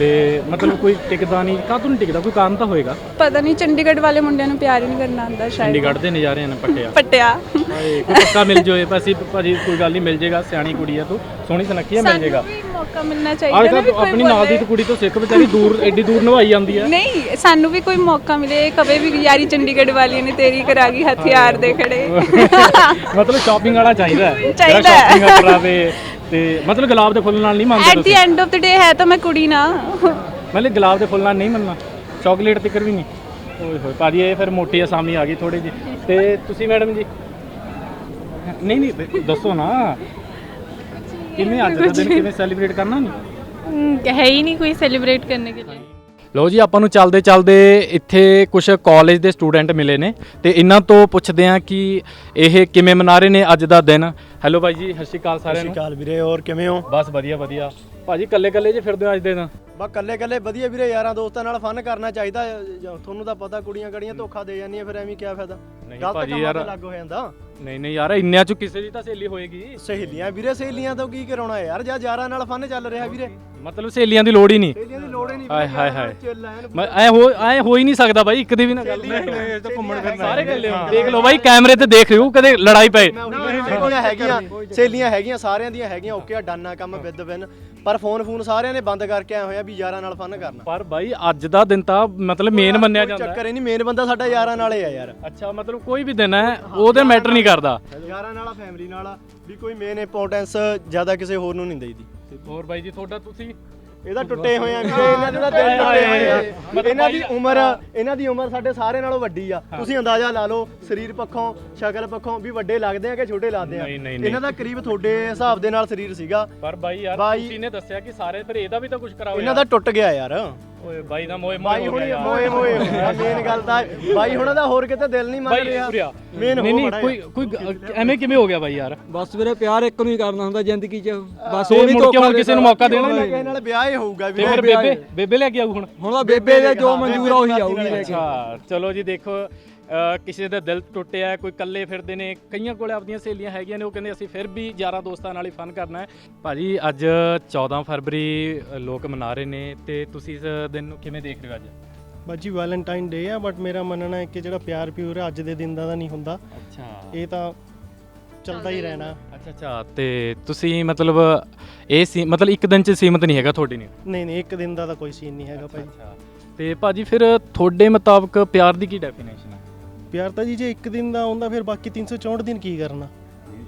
ਤੇ ਮਤਲਬ ਕੋਈ ਟਿਕਦਾ ਨਹੀਂ ਕਾਹ ਨਹੀਂ ਟਿਕਦਾ? ਕੋਈ ਕਾਰਨ ਤਾਂ ਹੋਏਗਾ? ਪਤਾ ਨਹੀਂ ਚੰਡੀਗੜ੍ਹ ਵਾਲੇ ਮੁੰਡਿਆਂ ਨੂੰ ਪਿਆਰ ਹੀ ਨਹੀਂ ਕਰਨਾ ਆਉਂਦਾ ਸ਼ਾਇਦ। ਚੰਡੀਗੜ੍ਹ ਦੇ ਨਜ਼ਾਰੇ ਨੇ ਪੱਟਿਆ। ਪਟਿਆ। ਹਾਏ, ਕੋਈ ਪੱਕਾ ਮਿਲ ਜਾਏ ਭਾਜੀ ਭਾਜੀ ਕੋਈ ਗੱਲ ਨਹੀਂ ਮਿਲ ਜੇਗਾ ਸਿਆਣੀ ਕੁੜੀ ਆ ਤੂੰ ਸੋਹਣੀ ਸੁਨੱਖੀ ਆ ਮਿਲ ਸਾਨੂੰ ਵੀ ਮੌਕਾ ਮਿਲਣਾ ਚਾਹੀਦਾ ਨਾ ਵੀ ਕੋਈ ਆਪਣੀ ਨਾਲ ਦੀ ਬੋਲੇ। ਕੁੜੀ ਤੋਂ ਸਿੱਖ ਵਿਚਾਰੀ ਦੂਰ ਐਡੀ ਦੂਰ ਨਵਾਈ ਜਾਂਦੀ ਆ। ਨਹੀਂ ਸਾਨੂੰ ਵੀ ਕੋਈ ਮੌਕਾ ਮਿਲੇ ਕਵੇ ਵੀ ਯਾਰੀ ਚੰਡੀਗੜ੍ਹ ਵਾਲੀ ਨੇ ਤੇਰੀ ਕਰਾ ਗਈ ਹਥਿਆਰ ਦੇ ਖੜੇ। ਮਤਲਬ ਸ਼ਾਪਿੰਗ ਵਾਲਾ ਚਾਹੀਦਾ ਹੈ। ਚਾਹੀਦਾ ਹੈ। ਸ਼ਾਪਿੰਗ ਕਰਾਵੇ ਤੇ ਮਤਲਬ ਗੁਲਾਬ ਦੇ ਫੁੱਲ ਨਾਲ ਨਹੀਂ ਐਟ ਮੰਨਦੇ ਦੀ ਤੁਸੀਂ? ਐਂਡ ਆਫ ਦ ਡੇ ਹੈ ਤਾਂ ਮੈਂ ਕੁੜੀ ਨਾ। ਮਤਲਬ ਗੁਲਾਬ ਦੇ ਫੁੱਲ ਨਾਲ ਨਹੀਂ ਮੰਨਣਾ। ਚਾਕਲੇਟ ਤਿੱਕਰ ਵੀ ਨਹੀਂ। ਓਏ ਹੋਏ ਭਾਜੀ ਇਹ ਫਿਰ ਮੋਟੀ ਅਸਾਮੀ ਆ ਗਈ ਥੋੜੀ ਜੀ ਤੇ ਤੁਸੀਂ ਮੈਡਮ ਜੀ? ਨਹੀਂ ਨਹੀਂ ਬਈ ਦੱਸੋ ਨਾ। ਕਿਵੇਂ ਅੱਜ ਦਾ ਦਿਨ ਕਿਵੇਂ ਸੈਲੀਬ੍ਰੇਟ ਕਰਨਾ ਨਹੀਂ ਹਮ, ਹੈ ਹੀ ਨਹੀਂ ਕੋਈ ਸੈਲੀਬ੍ਰੇਟ ਕਰਨੇ ਕੇ ਲਈ। ਲੋ ਜੀ ਆਪਾਂ ਨੂੰ ਚੱਲਦੇ ਚੱਲਦੇ ਇੱਥੇ ਕੁਝ ਕਾਲਜ ਦੇ ਸਟੂਡੈਂਟ ਮਿਲੇ ਨੇ ਤੇ ਇਹਨਾਂ ਤੋਂ ਪੁੱਛਦੇ ਆ ਕਿ ਇਹ ਕਿਵੇਂ ਮਨਾ ਰਹੇ ਨੇ ਅੱਜ ਦਾ ਦਿਨ। ਹੈਲੋ ਬਾਈ ਜੀ ਸਤਿ ਸ਼੍ਰੀ ਅਕਾਲ ਸਾਰਿਆਂ ਨੂੰ। ਕਾਲ ਵੀਰੇ ਹੋਰ ਕਿਵੇਂ ਹੋ? ਬਸ ਵਧੀਆ ਵਧੀਆ। ਭਾਜੀ ਕੱਲੇ ਕੱਲੇ ਜੇ ਫਿਰਦੇ ਹੋ ਅੱਜ ਦੇ ਦਿਨ? ਬਾ ਕੱਲੇ ਕੱਲੇ ਵਧੀਆ ਵੀਰੇ ਯਾਰਾਂ ਦੋਸਤਾਂ ਨਾਲ ਫਨ ਕਰਨਾ ਚਾਹੀਦਾ। ਹੈ। ਤੁਹਾਨੂੰ ਤਾਂ ਪਤਾ ਕੁੜੀਆਂ ਕੜੀਆਂ ਧੋਖਾ ਦੇ ਜਾਂਦੀਆਂ ਫਿਰ ਐਵੇਂ ਕੀ ਫਾਇਦਾ? ਨਹੀਂ ਭਾਜੀ ਯਾਰ ਲੱਗ ਹੋ ਜਾਂਦਾ। ਨਹੀਂ ਨਹੀਂ ਯਾਰ ਇੰਨਿਆਂ ਚੋਂ ਕਿਸੇ ਦੀ ਤਾਂ ਸਹੇਲੀ ਹੋਏਗੀ। ਸਹੇਲੀਆਂ ਵੀਰੇ ਸਹੇਲੀਆਂ ਤੋਂ ਕੀ ਕਰਾਉਣਾ ਯਾਰ? ਜਾਂ ਯਾਰਾਂ ਨਾਲ ਫਨ ਚੱਲ ਰਿਹਾ ਵੀਰੇ। ਮਤਲਬ ਸਹੇਲੀਆਂ ਦੀ ਲੋੜ ਹੀ ਨਹੀਂ। ਸਹੇਲੀਆਂ ਦੀ ਲੋੜ ਹੀ ਨਹੀਂ ਹਾਏ ਹਾਏ ਹਾਏ। ਮੈਂ ਐ ਹੋ ਐ ਹੋ ਹੀ ਨਹੀਂ ਸਕਦਾ ਬਾਈ ਇੱਕ ਦੀ ਵੀ ਨਾ ਗੱਲ ਤਾਂ ਘੁੰਮਣ ਫਿਰਨਾ ਸਾਰੇ ਹੋ। ਦੇਖ ਲਓ ਬਾਈ ਕੈਮਰੇ ਤੇ ਦੇਖ ਰਹੇ ਹੋ ਕਦੇ ਲੜਾਈ ਪਏ। ਸਹੇਲੀਆਂ ਹੈਗੀਆਂ ਸਹੇਲੀਆਂ ਹੈਗੀਆਂ ਸਾਰਿਆਂ ਦੀਆਂ ਹੈਗੀਆਂ ਓਕੇ ਆ ਡਨ ਆ ਕੰਮ ਵਿਦ ਵਿਨ ਪਰ ਫੋਨ ਫੋਨ ਸਾਰਿਆਂ ਨੇ ਬੰਦ ਕਰਕੇ ਆਏ ਹੋਏ ਆ ਵੀ ਯਾਰਾਂ ਨਾਲ ਫਨ ਕਰਨਾ। ਪਰ ਬਾਈ ਅੱਜ ਦਾ ਦਿਨ ਤਾਂ ਮਤਲਬ ਮੇਨ ਮੰਨਿਆ ਜਾਂਦਾ। ਚੱਕਰ ਹੀ ਨਹੀਂ। ਮੇਨ ਬੰਦਾ ਸਾਡਾ ਯਾਰਾਂ ਨਾਲ ਹੀ ਆ ਯਾਰ। ਅੱਛਾ ਮਤਲਬ ਕੋਈ ਵੀ ਦਿਨ ਹੈ ਉਹਦੇ ਮੈਟਰ ਨਹੀਂ ਕਰਦਾ। ਯਾਰਾਂ ਨਾਲ ਫੈਮਿਲੀ ਨਾਲ ਵੀ ਕੋਈ ਮੇਨ ਇੰਪੋਰਟੈਂਸ ਜ਼ਿਆਦਾ ਕਿਸੇ ਹੋਰ ਨੂੰ ਨਹੀਂ ਦੇਈਦੀ। ਹੋਰ ਬਾਈ ਜੀ ਤੁਹਾਡਾ ਤੁਸੀਂ? ਇਹਦਾ ਟੁੱਟੇ ਹੋਏ ਆ ਵੀਰੇ ਇਹਨਾਂ ਦੇ ਤਾਂ ਦਿਲ ਟੁੱਟੇ ਹੋਏ ਆ। ਇਹਨਾਂ ਦੀ ਉਮਰ ਇਹਨਾਂ ਦੀ ਉਮਰ ਸਾਡੇ ਸਾਰੇ ਨਾਲੋਂ ਵੱਡੀ ਆ। ਤੁਸੀਂ ਅੰਦਾਜ਼ਾ ਲਾ ਲਓ ਸਰੀਰ ਪੱਖੋਂ ਸ਼ਕਲ ਪੱਖੋਂ ਵੀ ਵੱਡੇ ਲੱਗਦੇ ਆ ਕਿ ਛੋਟੇ ਲੱਗਦੇ ਆ? ਨਹੀਂ, ਨਹੀਂ, ਨਹੀਂ। ਇਹਨਾਂ ਦਾ ਕਰੀਬ ਤੁਹਾਡੇ ਹਿਸਾਬ ਦੇ ਨਾਲ ਸਰੀਰ ਸੀਗਾ। ਪਰ ਬਾਈ ਯਾਰ ਬਾਈ- ਤੁਸੀਂ ਨੇ ਦੱਸਿਆ ਕਿ ਸਾਰੇ ਫਿਰ ਇਹਦਾ ਵੀ ਤਾਂ ਕੁਝ ਕਰਾਓ ਇਹਨਾਂ ਦਾ ਟੁੱਟ ਗਿਆ ਯਾਰ। ਓਏ ਬਾਈ ਦਾ ਮੋਏ ਬਾਈ ਹੁਣ ਮੋਏ ਮੋਏ ਮੇਨ ਗੱਲ ਤਾਂ ਬਾਈ ਹੁਣਾਂ ਦਾ ਹੋਰ ਕਿਤੇ ਦਿਲ ਨਹੀਂ ਮੰਨ ਬਾਈ ਰਿਹਾ। ਉਰਿਆ ਮੇਨ ਨਹੀਂ ਹੋ ਨਹੀਂ ਕੋਈ ਕੋਈ ਗ- ਐਵੇਂ ਕਿਵੇਂ ਹੋ ਗਿਆ ਬਾਈ ਯਾਰ? ਬਸ ਵੀਰੇ ਪਿਆਰ ਇੱਕ ਨੂੰ ਹੀ ਕਰਨਾ ਹੁੰਦਾ ਜ਼ਿੰਦਗੀ 'ਚ। ਬਸ ਉਹ ਵੀ ਮੁੜ ਕੇ ਹੁਣ ਕਿਸੇ ਨੂੰ ਮੌਕਾ ਦੇਣਾ ਹੀ ਕਿਸੇ ਨਹੀਂ ਨਾਲ ਵਿਆਹ ਹੀ ਹੋਊਗਾ ਤੇ ਫਿਰ ਬੇਬੇ ਬੇਬੇ ਲੈ ਕੇ ਆਊ ਹੁਣ। ਹੁਣ ਤਾਂ ਬੇਬੇ ਦੇ ਜੋ ਮਨਜ਼ੂਰ ਆ ਉਹੀ ਆਊਗੀ ਲੈ ਕੇ। ਅੱਛਾ ਚਲੋ ਜੀ ਦੇਖੋ ਕਿਸੇ ਦਾ ਦਿਲ ਟੁੱਟਿਆ ਕੋਈ ਇਕੱਲੇ ਫਿਰਦੇ ਨੇ ਕਈਆਂ ਕੋਲੇ ਆਪਦੀਆਂ ਸਹੇਲੀਆਂ ਹੈਗੀਆਂ ਨੇ ਉਹ ਕਹਿੰਦੇ ਅਸੀਂ ਫਿਰ ਵੀ ਯਾਰਾਂ ਦੋਸਤਾਂ ਨਾਲ ਹੀ ਫਨ ਕਰਨਾ ਹੈ। ਭਾਜੀ ਅੱਜ 14 ਫਰਵਰੀ ਲੋਕ ਮਨਾ ਰਹੇ ਨੇ ਤੇ ਤੁਸੀਂ ਇਸ ਦਿਨ ਨੂੰ ਕਿਵੇਂ ਦੇਖ ਰਹੇ ਹੋ ਅੱਜ? ਬਾਜੀ ਵੈਲੈਂਟਾਈਨ ਡੇ ਆ ਬਟ ਮੇਰਾ ਮੰਨਣਾ ਹੈ ਕਿ ਜਿਹੜਾ ਪਿਆਰ ਪਿਓਰ ਹੈ ਅੱਜ ਦੇ ਦਿਨ ਦਾ ਤਾਂ ਨਹੀਂ ਹੁੰਦਾ। ਅੱਛਾ। ਇਹ ਤਾਂ ਚੱਲਦਾ ਹੀ ਰਹਿਣਾ। ਅੱਛਾ ਅੱਛਾ ਤੇ ਤੁਸੀਂ ਮਤਲਬ ਇਹ ਸੀ ਮਤਲਬ ਇੱਕ ਦਿਨ ਚ ਸੀਮਤ ਨਹੀਂ ਹੈਗਾ ਤੁਹਾਡੀ ਨਹੀਂ? ਨਹੀਂ ਨਹੀਂ ਇੱਕ ਦਿਨ ਦਾ ਤਾਂ ਕੋਈ ਸੀਨ ਨਹੀਂ ਹੈਗਾ ਭਾਈ। ਅੱਛਾ। ਤੇ ਭਾਜੀ ਫਿਰ ਤੁਹਾਡੇ ਮੁਤਾਬਕ ਪਿਆਰ ਦੀ ਕੀ ਡੈਫੀਨੇਸ਼ਨ ਹੈ ਪਿਆਰ ਤਾਂ ਜੀ ਜੇ ਇੱਕ ਦਿਨ ਦਾ ਆਉਂਦਾ ਫਿਰ ਬਾਕੀ 364 ਦਿਨ ਕੀ ਕਰਨਾ?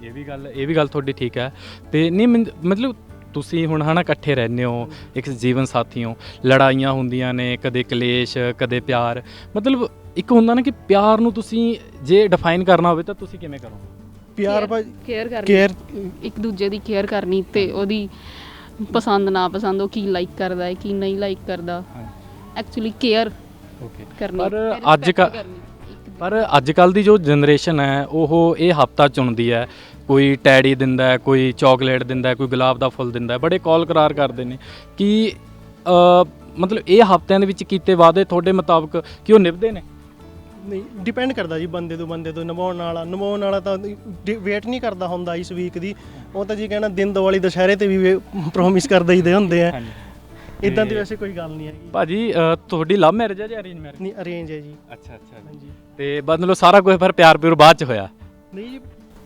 ਇਹ ਵੀ ਗੱਲ ਇਹ ਵੀ ਗੱਲ ਤੁਹਾਡੀ ਠੀਕ ਹੈ। ਤੇ ਨਹੀਂ ਮਨ- ਮਤਲਬ ਤੁਸੀਂ ਹੁਣ ਹਨਾ ਇਕੱਠੇ ਰਹਿੰਦੇ ਹੋ ਇੱਕ ਜੀਵਨ ਸਾਥੀ ਹੋ ਲੜਾਈਆਂ ਹੁੰਦੀਆਂ ਨੇ ਕਦੇ ਕਲੇਸ਼ ਕਦੇ ਪਿਆਰ। ਮਤਲਬ ਇੱਕ ਹੁੰਦਾ ਨਾ ਕਿ ਪਿਆਰ ਨੂੰ ਤੁਸੀਂ ਜੇ ਡਿਫਾਈਨ ਕਰਨਾ ਹੋਵੇ ਤਾਂ ਤੁਸੀਂ ਕਿਵੇਂ ਕਰੋਗੇ? ਪਿਆਰ ਭਾਜੀ ਕੇਅਰ ਕਰਨੀ ਕੇਅਰ ਇੱਕ ਦੂਜੇ ਦੀ ਕੇਅਰ ਕਰਨੀ ਤੇ ਉਹਦੀ ਪਸੰਦ ਨਾ ਪਸੰਦ ਉਹ ਕੀ ਲਾਈਕ ਕਰਦਾ ਹੈ ਕੀ ਨਹੀਂ ਲਾਈਕ ਕਰਦਾ। ਐਕਚੁਅਲੀ ਕੇਅਰ ਓਕੇ ਕਰਨੀ ਪਰ ਅੱਜ ਕੱਲ੍ਹ- ਕਰਨੀ। ਪਰ ਅੱਜ ਕੱਲ ਦੀ ਜੋ ਜਨਰੇਸ਼ਨ ਹੈ ਉਹ ਇਹ ਹਫਤਾ ਚੁਣਦੀ ਹੈ। ਕੋਈ ਟੈਡੀ ਦਿੰਦਾ ਹੈ ਕੋਈ ਚਾਕਲੇਟ ਦਿੰਦਾ ਹੈ ਕੋਈ ਗੁਲਾਬ ਦਾ ਫੁੱਲ ਦਿੰਦਾ ਹੈ। ਬੜੇ ਕਾਲ ਕਰਾਰ ਕਰਦੇ ਨੇ ਕਿ ਅ, ਮਤਲਬ ਇਹ ਹਫਤਿਆਂ ਦੇ ਵਿੱਚ ਕੀਤੇ ਵਾਅਦੇ ਤੁਹਾਡੇ ਮੁਤਾਬਕ ਕਿ ਉਹ ਨਿਭਦੇ ਨੇ? ਨਹੀਂ ਡਿਪੈਂਡ ਕਰਦਾ ਜੀ ਬੰਦੇ ਤੋਂ ਬੰਦੇ ਤੋਂ ਨਿਭਾਉਣ ਵਾਲਾ। ਨਿਭਾਉਣ ਵਾਲਾ ਤਾਂ ਵੇਟ ਨਹੀਂ ਕਰਦਾ ਹੁੰਦਾ ਇਸ ਵੀਕ ਦੀ। ਉਹ ਤਾਂ ਜੀ ਕਹਿਣਾ ਦਿਨ ਦੀਵਾਲੀ ਦੁਸ਼ਹਿਰੇ ਤੇ ਵੀ ਪ੍ਰੋਮਿਸ ਕਰਦੇ ਹੀ ਦੇ ਹੁੰਦੇ ਆ। ਇਦਾਂ ਦੀ ਵੈਸੇ ਕੋਈ ਗੱਲ ਨਹੀਂ ਹੈਗੀ। ਭਾਜੀ ਅ, ਤੁਹਾਡੀ ਲਵ ਮੈਰਿਜ ਹੈ ਜਾਂ ਅਰੇਂਜ ਮੈਰਿਜ ਨਹੀਂ ਅਰੇਂਜ ਹੈ ਜੀ। ਅੱਛਾ ਅੱਛਾ ਹਾਂਜੀ। ਤੇ ਮਤਲਬ ਸਾਰਾ ਕੁਝ ਫਿਰ ਪਿਆਰ ਪਿਓਰ ਬਾਅਦ ਚ ਹੋਇਆ। ਨਹੀਂ ਜੀ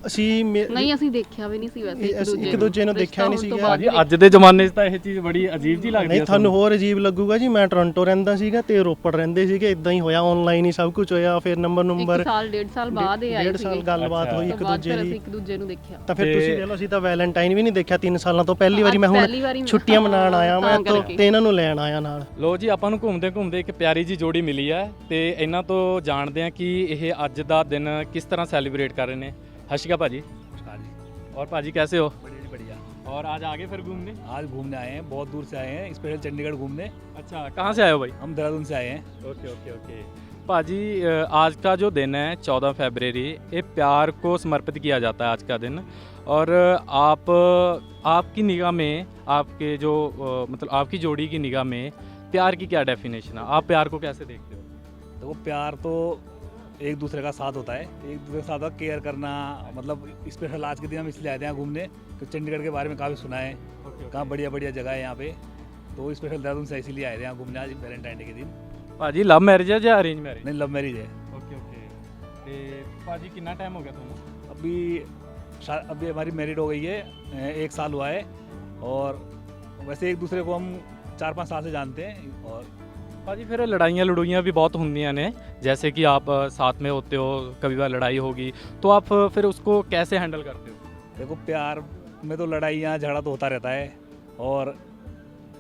ਅਸੀਂ ਮੇ- ਨਹੀਂ ਅਸੀਂ ਦੇਖਿਆ ਵੀ ਨਹੀਂ ਸੀ ਵੈਸੇ ਇਹ ਅਸੀਂ ਇੱਕ ਦੂਜੇ ਨੂੰ। ਦੇਖਿਆ ਨਹੀਂ ਸੀਗਾ। ਭਾਜੀ ਅੱਜ ਦੇ ਜ਼ਮਾਨੇ 'ਚ ਤਾਂ ਇਹ ਚੀਜ਼ ਬੜੀ ਅਜੀਬ ਜੀ ਲੱਗਦੀ ਨਹੀਂ ਹੈ ਤੁਹਾਨੂੰ ਹੋਰ ਅਜੀਬ ਲੱਗੂਗਾ ਜੀ ਮੈਂ ਟੋਰਾਂਟੋ ਰਹਿੰਦਾ ਸੀਗਾ ਤੇ ਰੋਪੜ ਰਹਿੰਦੇ ਸੀਗੇ ਇਦਾਂ ਹੀ ਹੋਇਆ ਆਨਲਾਈਨ ਹੀ ਸਭ ਕੁਝ ਹੋਇਆ ਫਿਰ ਨੰਬਰ ਇੱਕ ਨੰਬਰ ਸਾਲ ਡੇਢ ਸਾਲ ਬਾਅਦ ਇਹ ਆਏ ਡੇਢ ਸਾਲ ਸੀਗੇ। ਗੱਲਬਾਤ ਹੋਈ ਇੱਕ ਦੂਜੇ ਫਿਰ ਅਸੀਂ ਦੀ ਇੱਕ ਦੂਜੇ ਨੂੰ ਦੇਖਿਆ। ਤਾਂ ਫਿਰ ਤੁਸੀਂ ਦੇਖ ਲਓ ਅਸੀਂ ਤਾਂ ਵੈਲੈਂਟਾਈਨ ਵੀ ਨਹੀਂ ਦੇਖਿਆ 3 ਸਾਲਾਂ ਤੋਂ ਪਹਿਲੀ ਵਾਰੀ ਮੈਂ ਪਹਿਲੀ ਹੁਣ ਮੈਂ- ਛੁੱਟੀਆਂ ਮਨਾਉਣ ਆਇਆ ਮੈਂ ਤਾਂ ਤੋਂ ਇਹਨਾਂ ਨੂੰ ਲੈਣ ਆਇਆ ਨਾਲ। ਲੋ ਜੀ ਆਪਾਂ ਨੂੰ ਘੁੰਮਦੇ ਘੁੰਮਦੇ ਇੱਕ ਪਿਆਰੀ ਜੀ ਜੋੜੀ ਮਿਲੀ ਹੈ ਤੇ ਇਹਨਾਂ ਤੋਂ ਜਾਣਦੇ ਹਾਂ ਕਿ ਇਹ ਅੱਜ ਦਾ ਦਿਨ ਕਿਸ ਤਰ੍ਹਾਂ ਸੈਲੀਬ੍रेट ਕਰ ਰਹੇ ਨੇ। ਹਸ਼ਿਕਾ ਭਾਜੀ और भाजी कैसे हो बढ़िया बढ़िया और आज आगे फिर घूमने आज घूमने आए हैं बहुत दूर से आए हैं स्पेशल चंडीगढ़ घूमने अच्छा कहाँ से आए हो भाई हम देहरादून से आए हैं ओके ओके ओके भाजी अ, आज का जो दिन है चौदह फरवरी ये प्यार को समर्पित किया जाता है आज का दिन और आप आपकी निगाह में आपके जो अ, मतलब आपकी जोड़ी की निगाह में प्यार की क्या डेफिनेशन है आप प्यार को कैसे देखते हो तो वो प्यार तो एक दूसरे का साथ होता है एक दूसरे के साथ केयर करना मतलब स्पेशल आज के दिन हम इसलिए आए थे यहाँ घूमने तो चंडीगढ़ के बारे में काफ़ी सुना है कहाँ बढ़िया बढ़िया जगह है यहाँ पे तो स्पेशल देहरादून से इसीलिए आए थे यहाँ घूमने आज वैलेंटाइन डे के दिन ਭਾਜੀ ਲਵ ਮੈਰਿਜ ਹੈ ਜਾਂ ਅਰੇਂਜ ਮੈਰਿਜ नहीं लव मैरिज है ਓਕੇ ਓਕੇ ਤੇ ਭਾਜੀ ਕਿੰਨਾ ਟਾਈਮ ਹੋ ਗਿਆ ਤੁਹਾਨੂੰ अभी शा- अभी हमारी मैरिड हो गई है अ, एक साल हुआ है और वैसे एक दूसरे को हम चार पाँच साल से जानते हैं और ਭਾਜੀ ਫਿਰ ਲੜਾਈਆਂ ਲੜੂਈਆਂ भी बहुत ਹੁੰਦੀਆਂ ਨੇ जैसे कि आप अ, साथ में होते हो कभी बार लड़ाई होगी तो आप अ, फिर उसको कैसे हैंडल करते हो देखो प्यार में तो लड़ाइयाँ झगड़ा तो होता रहता है और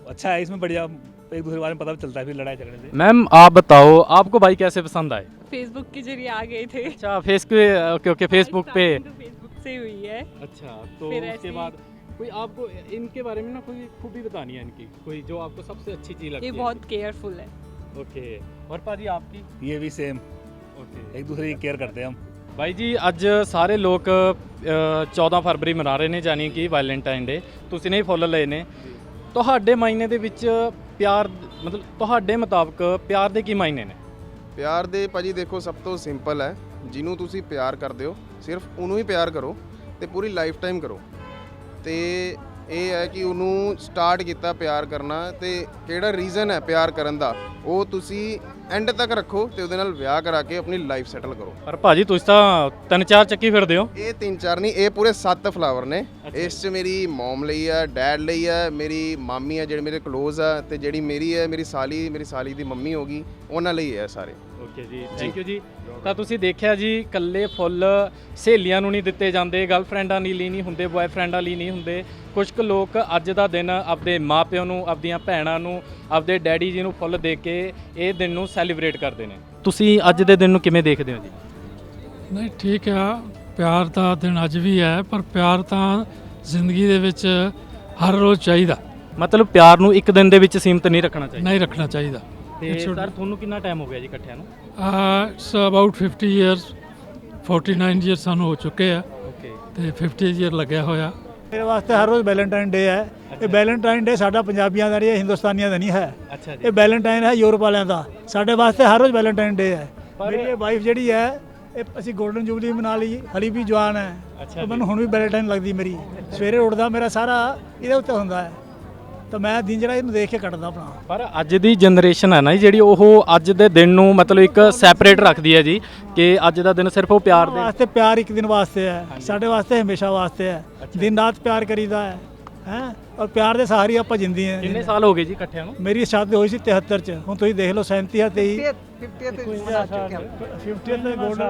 अच्छा है इसमें बढ़िया एक दूसरे के बारे में पता भी चलता है फिर लड़ाई झगड़े से मैम आप बताओ आपको भाई कैसे पसंद आए फेसबुक के जरिए आ गए थे अच्छा फेस पे ओके ओके फेसबुक पे फेसबुक से हुई है अच्छा तो फिर उसके ऐसे ही- बाद कोई आपको इनके बारे में ना कोई खूबी बतानी है इनकी कोई जो आपको सबसे अच्छी चीज लगती ये है बहुत केयरफुल है ओके और ਭਾਜੀ आपकी ये भी सेम ओके एक दूसरे की केयर करते हैं हम ਬਾਈ ਜੀ ਅੱਜ ਸਾਰੇ ਲੋਕ ਅ, 14 ਫਰਵਰੀ ਮਨਾ ਰਹੇ ਨੇ ਜਾਨੀ ਕਿ ਵੈਲੈਂਟਾਈਨ ਡੇ ਤੁਸੀਂ ਨੇ ਹੀ ਫੁੱਲ ਲਏ ਨੇ ਤੁਹਾਡੇ ਮਾਇਨੇ ਦੇ ਵਿੱਚ ਪਿਆਰ ਮਤਲਬ ਤੁਹਾਡੇ ਮੁਤਾਬਕ ਪਿਆਰ ਦੇ ਕੀ ਮਾਇਨੇ ਨੇ ਪਿਆਰ ਦੇ ਭਾਜੀ ਦੇਖੋ ਸਭ ਤੋਂ ਸਿੰਪਲ ਹੈ ਜਿਹਨੂੰ ਤੁਸੀਂ ਪਿਆਰ ਕਰਦੇ ਹੋ ਸਿਰਫ ਉਹਨੂੰ ਹੀ ਪਿਆਰ ਕਰੋ ਤੇ ਪੂਰੀ ਲਾਈਫ ਟਾਈਮ ਕਰੋ ਤੇ ਇਹ ਹੈ ਕਿ ਉਹਨੂੰ ਸਟਾਰਟ ਕੀਤਾ ਪਿਆਰ ਕਰਨਾ ਤੇ ਕਿਹੜਾ ਰੀਜ਼ਨ ਹੈ ਪਿਆਰ ਕਰਨ ਦਾ ਉਹ ਤੁਸੀਂ ਐਂਡ ਤੱਕ ਰੱਖੋ ਤੇ ਉਹਦੇ ਨਾਲ ਵਿਆਹ ਕਰਾ ਕੇ ਆਪਣੀ ਲਾਈਫ ਸੈਟਲ ਕਰੋ। ਪਰ ਭਾਜੀ ਤੁਸੀਂ ਤਾਂ ਤਿੰਨ ਚਾਰ ਚੱਕੀ ਫਿਰਦੇ ਹੋ। ਇਹ ਤਿੰਨ ਚਾਰ ਨਹੀਂ ਇਹ ਪੂਰੇ ਸੱਤ ਫਲਾਵਰ ਨੇ। ਇਸ 'ਚ ਮੇਰੀ ਮਮ ਲਈ ਆ ਡੈਡ ਲਈ ਆ ਮੇਰੀ ਮਾਮੀ ਆ ਜਿਹੜੇ ਮੇਰੇ ਕਲੋਜ਼ ਆ ਤੇ ਜਿਹੜੀ ਮੇਰੀ ਹੈ ਮੇਰੀ ਸਾਲੀ ਮੇਰੀ ਸਾਲੀ ਦੀ ਮੰਮੀ ਹੋਗੀ ਉਹਨਾਂ ਲਈ ਹੈ ਸਾਰੇ। ਓਕੇ ਜੀ। ਥੈਂਕ ਯੂ ਜੀ। ਤਾਂ ਤੁਸੀਂ ਦੇਖਿਆ ਜੀ ਕੱਲੇ ਫੁੱਲ ਸਹੇਲੀਆਂ ਨੂੰ ਨਹੀਂ ਦਿੱਤੇ ਜਾਂਦੇ ਗਰਲਫ੍ਰੈਂਡਾਂ ਲਈ ਨਹੀਂ ਹੁੰਦੇ ਬॉयਫ੍ਰੈਂਡਾਂ ਲਈ ਨਹੀਂ ਹੁੰਦੇ। ਕੁਝ ਕੁ ਲੋਕ ਅੱਜ ਦਾ ਦਿਨ ਆਪਦੇ ਮਾਪਿਆਂ ਨੂੰ ਆਪਦੀਆਂ ਭੈਣਾਂ ਨੂੰ ਆਪਦੇ ਡੈਡੀ ਜੀ ਨੂੰ ਫੁੱਲ ਦੇ ਕੇ ਇਹ ਦਿਨ ਨੂੰ ਸੈਲੀਬ੍ਰੇਟ ਕਰਦੇ ਨੇ। ਤੁਸੀਂ ਅੱਜ ਦੇ ਦਿਨ ਨੂੰ ਕਿਵੇਂ ਦੇਖਦੇ ਹੋ ਜੀ? ਨਹੀਂ ਠੀਕ ਆ। ਪਿਆਰ ਦਾ ਦਿਨ ਅੱਜ ਵੀ ਹੈ ਪਰ ਪਿਆਰ ਤਾਂ ਜ਼ਿੰਦਗੀ ਦੇ ਵਿੱਚ ਹਰ ਰੋਜ਼ ਚਾਹੀਦਾ। ਮਤਲਬ ਪਿਆਰ ਨੂੰ ਇੱਕ ਦਿਨ ਦੇ ਵਿੱਚ ਸੀਮਤ ਨਹੀਂ ਰੱਖਣਾ ਚਾਹੀਦਾ। ਨਹੀਂ ਰੱਖਣਾ ਚਾਹੀਦਾ। ਤੇ ਸਰ ਤੁਹਾਨੂੰ ਕਿੰਨਾ ਟਾਈਮ ਹੋ ਗਿਆ ਜੀ ਇਕੱਠਿਆਂ ਨੂੰ? ਇਟਸ ਅਬਾਊਟ 50 ਇਅਰਸ 49 ਇਅਰਸ ਸਾਨੂੰ ਹੋ ਚੁੱਕੇ ਆ। ਓਕੇ ਤੇ 50 ਇਅਰ ਲੱਗਿਆ ਹੋਇਆ। ਮੇਰੇ ਵਾਸਤੇ ਹਰ ਰੋਜ਼ ਵੈਲੈਂਟਾਈਨ ਡੇ ਹੈ। ਇਹ ਵੈਲੈਂਟਾਈਨ ਡੇ ਸਾਡਾ ਪੰਜਾਬੀਆਂ ਦਾ ਨਹੀਂ ਹੈ ਹਿੰਦੁਸਤਾਨੀਆਂ ਦਾ ਨਹੀਂ ਹੈ। ਅੱਛਾ ਇਹ ਵੈਲੈਂਟਾਈਨ ਹੈ ਯੂਰਪ ਵਾਲਿਆਂ ਦਾ। ਸਾਡੇ ਵਾਸਤੇ ਹਰ ਰੋਜ਼ ਵੈਲੈਂਟਾਈਨ ਡੇ ਹੈ। ਮੇਰੀ ਵਾਈਫ ਜਿਹੜੀ ਹੈ ਇਹ ਅਸੀਂ 골ਡਨ ਜੁਬਲੀ ਮਨਾ ਲਈ ਹਲੀ ਵੀ ਜਵਾਨ ਹੈ। ਅੱਛਾ ਤੇ ਮੈਨੂੰ ਹੁਣ ਵੀ ਵੈਲੈਂਟਾਈਨ ਲੱਗਦੀ ਮੇਰੀ। ਸਵੇਰੇ ਉੱਠਦਾ ਮੇਰਾ ਸਾਰਾ ਇਹਦੇ ਉੱਤੇ ਹੁੰਦਾ ਹੈ। ਤਾਂ ਮੈਂ ਦਿਨ ਜਿਹੜਾ ਇਹਨੂੰ ਦੇਖ ਕੇ ਕੱਟਦਾ ਆਪਣਾ ਪਰ ਅੱਜ ਦੀ ਜਨਰੇਸ਼ਨ ਹੈ ਨਾ ਜੀ ਜਿਹੜੀ ਉਹ ਅੱਜ ਦੇ ਦਿਨ ਨੂੰ ਮਤਲਬ ਇੱਕ ਸੈਪਰੇਟ ਰੱਖਦੀ ਹੈ ਜੀ ਕਿ ਅੱਜ ਦਾ ਦਿਨ ਸਿਰਫ ਉਹ ਪਿਆਰ ਦੇ ਵਾਸਤੇ ਪਿਆਰ ਇੱਕ ਦਿਨ ਵਾਸਤੇ ਹੈ। ਸਾਡੇ ਵਾਸਤੇ ਹਮੇਸ਼ਾ ਵਾਸਤੇ ਹੈ। ਦਿਨ ਰਾਤ ਪਿਆਰ ਕਰੀਦਾ ਹੈ। ਹੈ? ਔਰ ਪਿਆਰ ਦੇ ਸਹਾਰੇ ਆਪਾਂ ਜਿੰਦੇ ਹਾਂ। ਕਿੰਨੇ ਸਾਲ ਹੋ ਗਏ ਜੀ ਇਕੱਠਿਆਂ ਨੂੰ? ਮੇਰੀ ਸ਼ਾਦੀ ਹੋਈ ਸੀ 73 ਚ। ਹੁਣ ਤੁਸੀਂ ਦੇਖ ਲਓ 37 ਹੈ 23 50 ਤੇ ਗੋਲਡ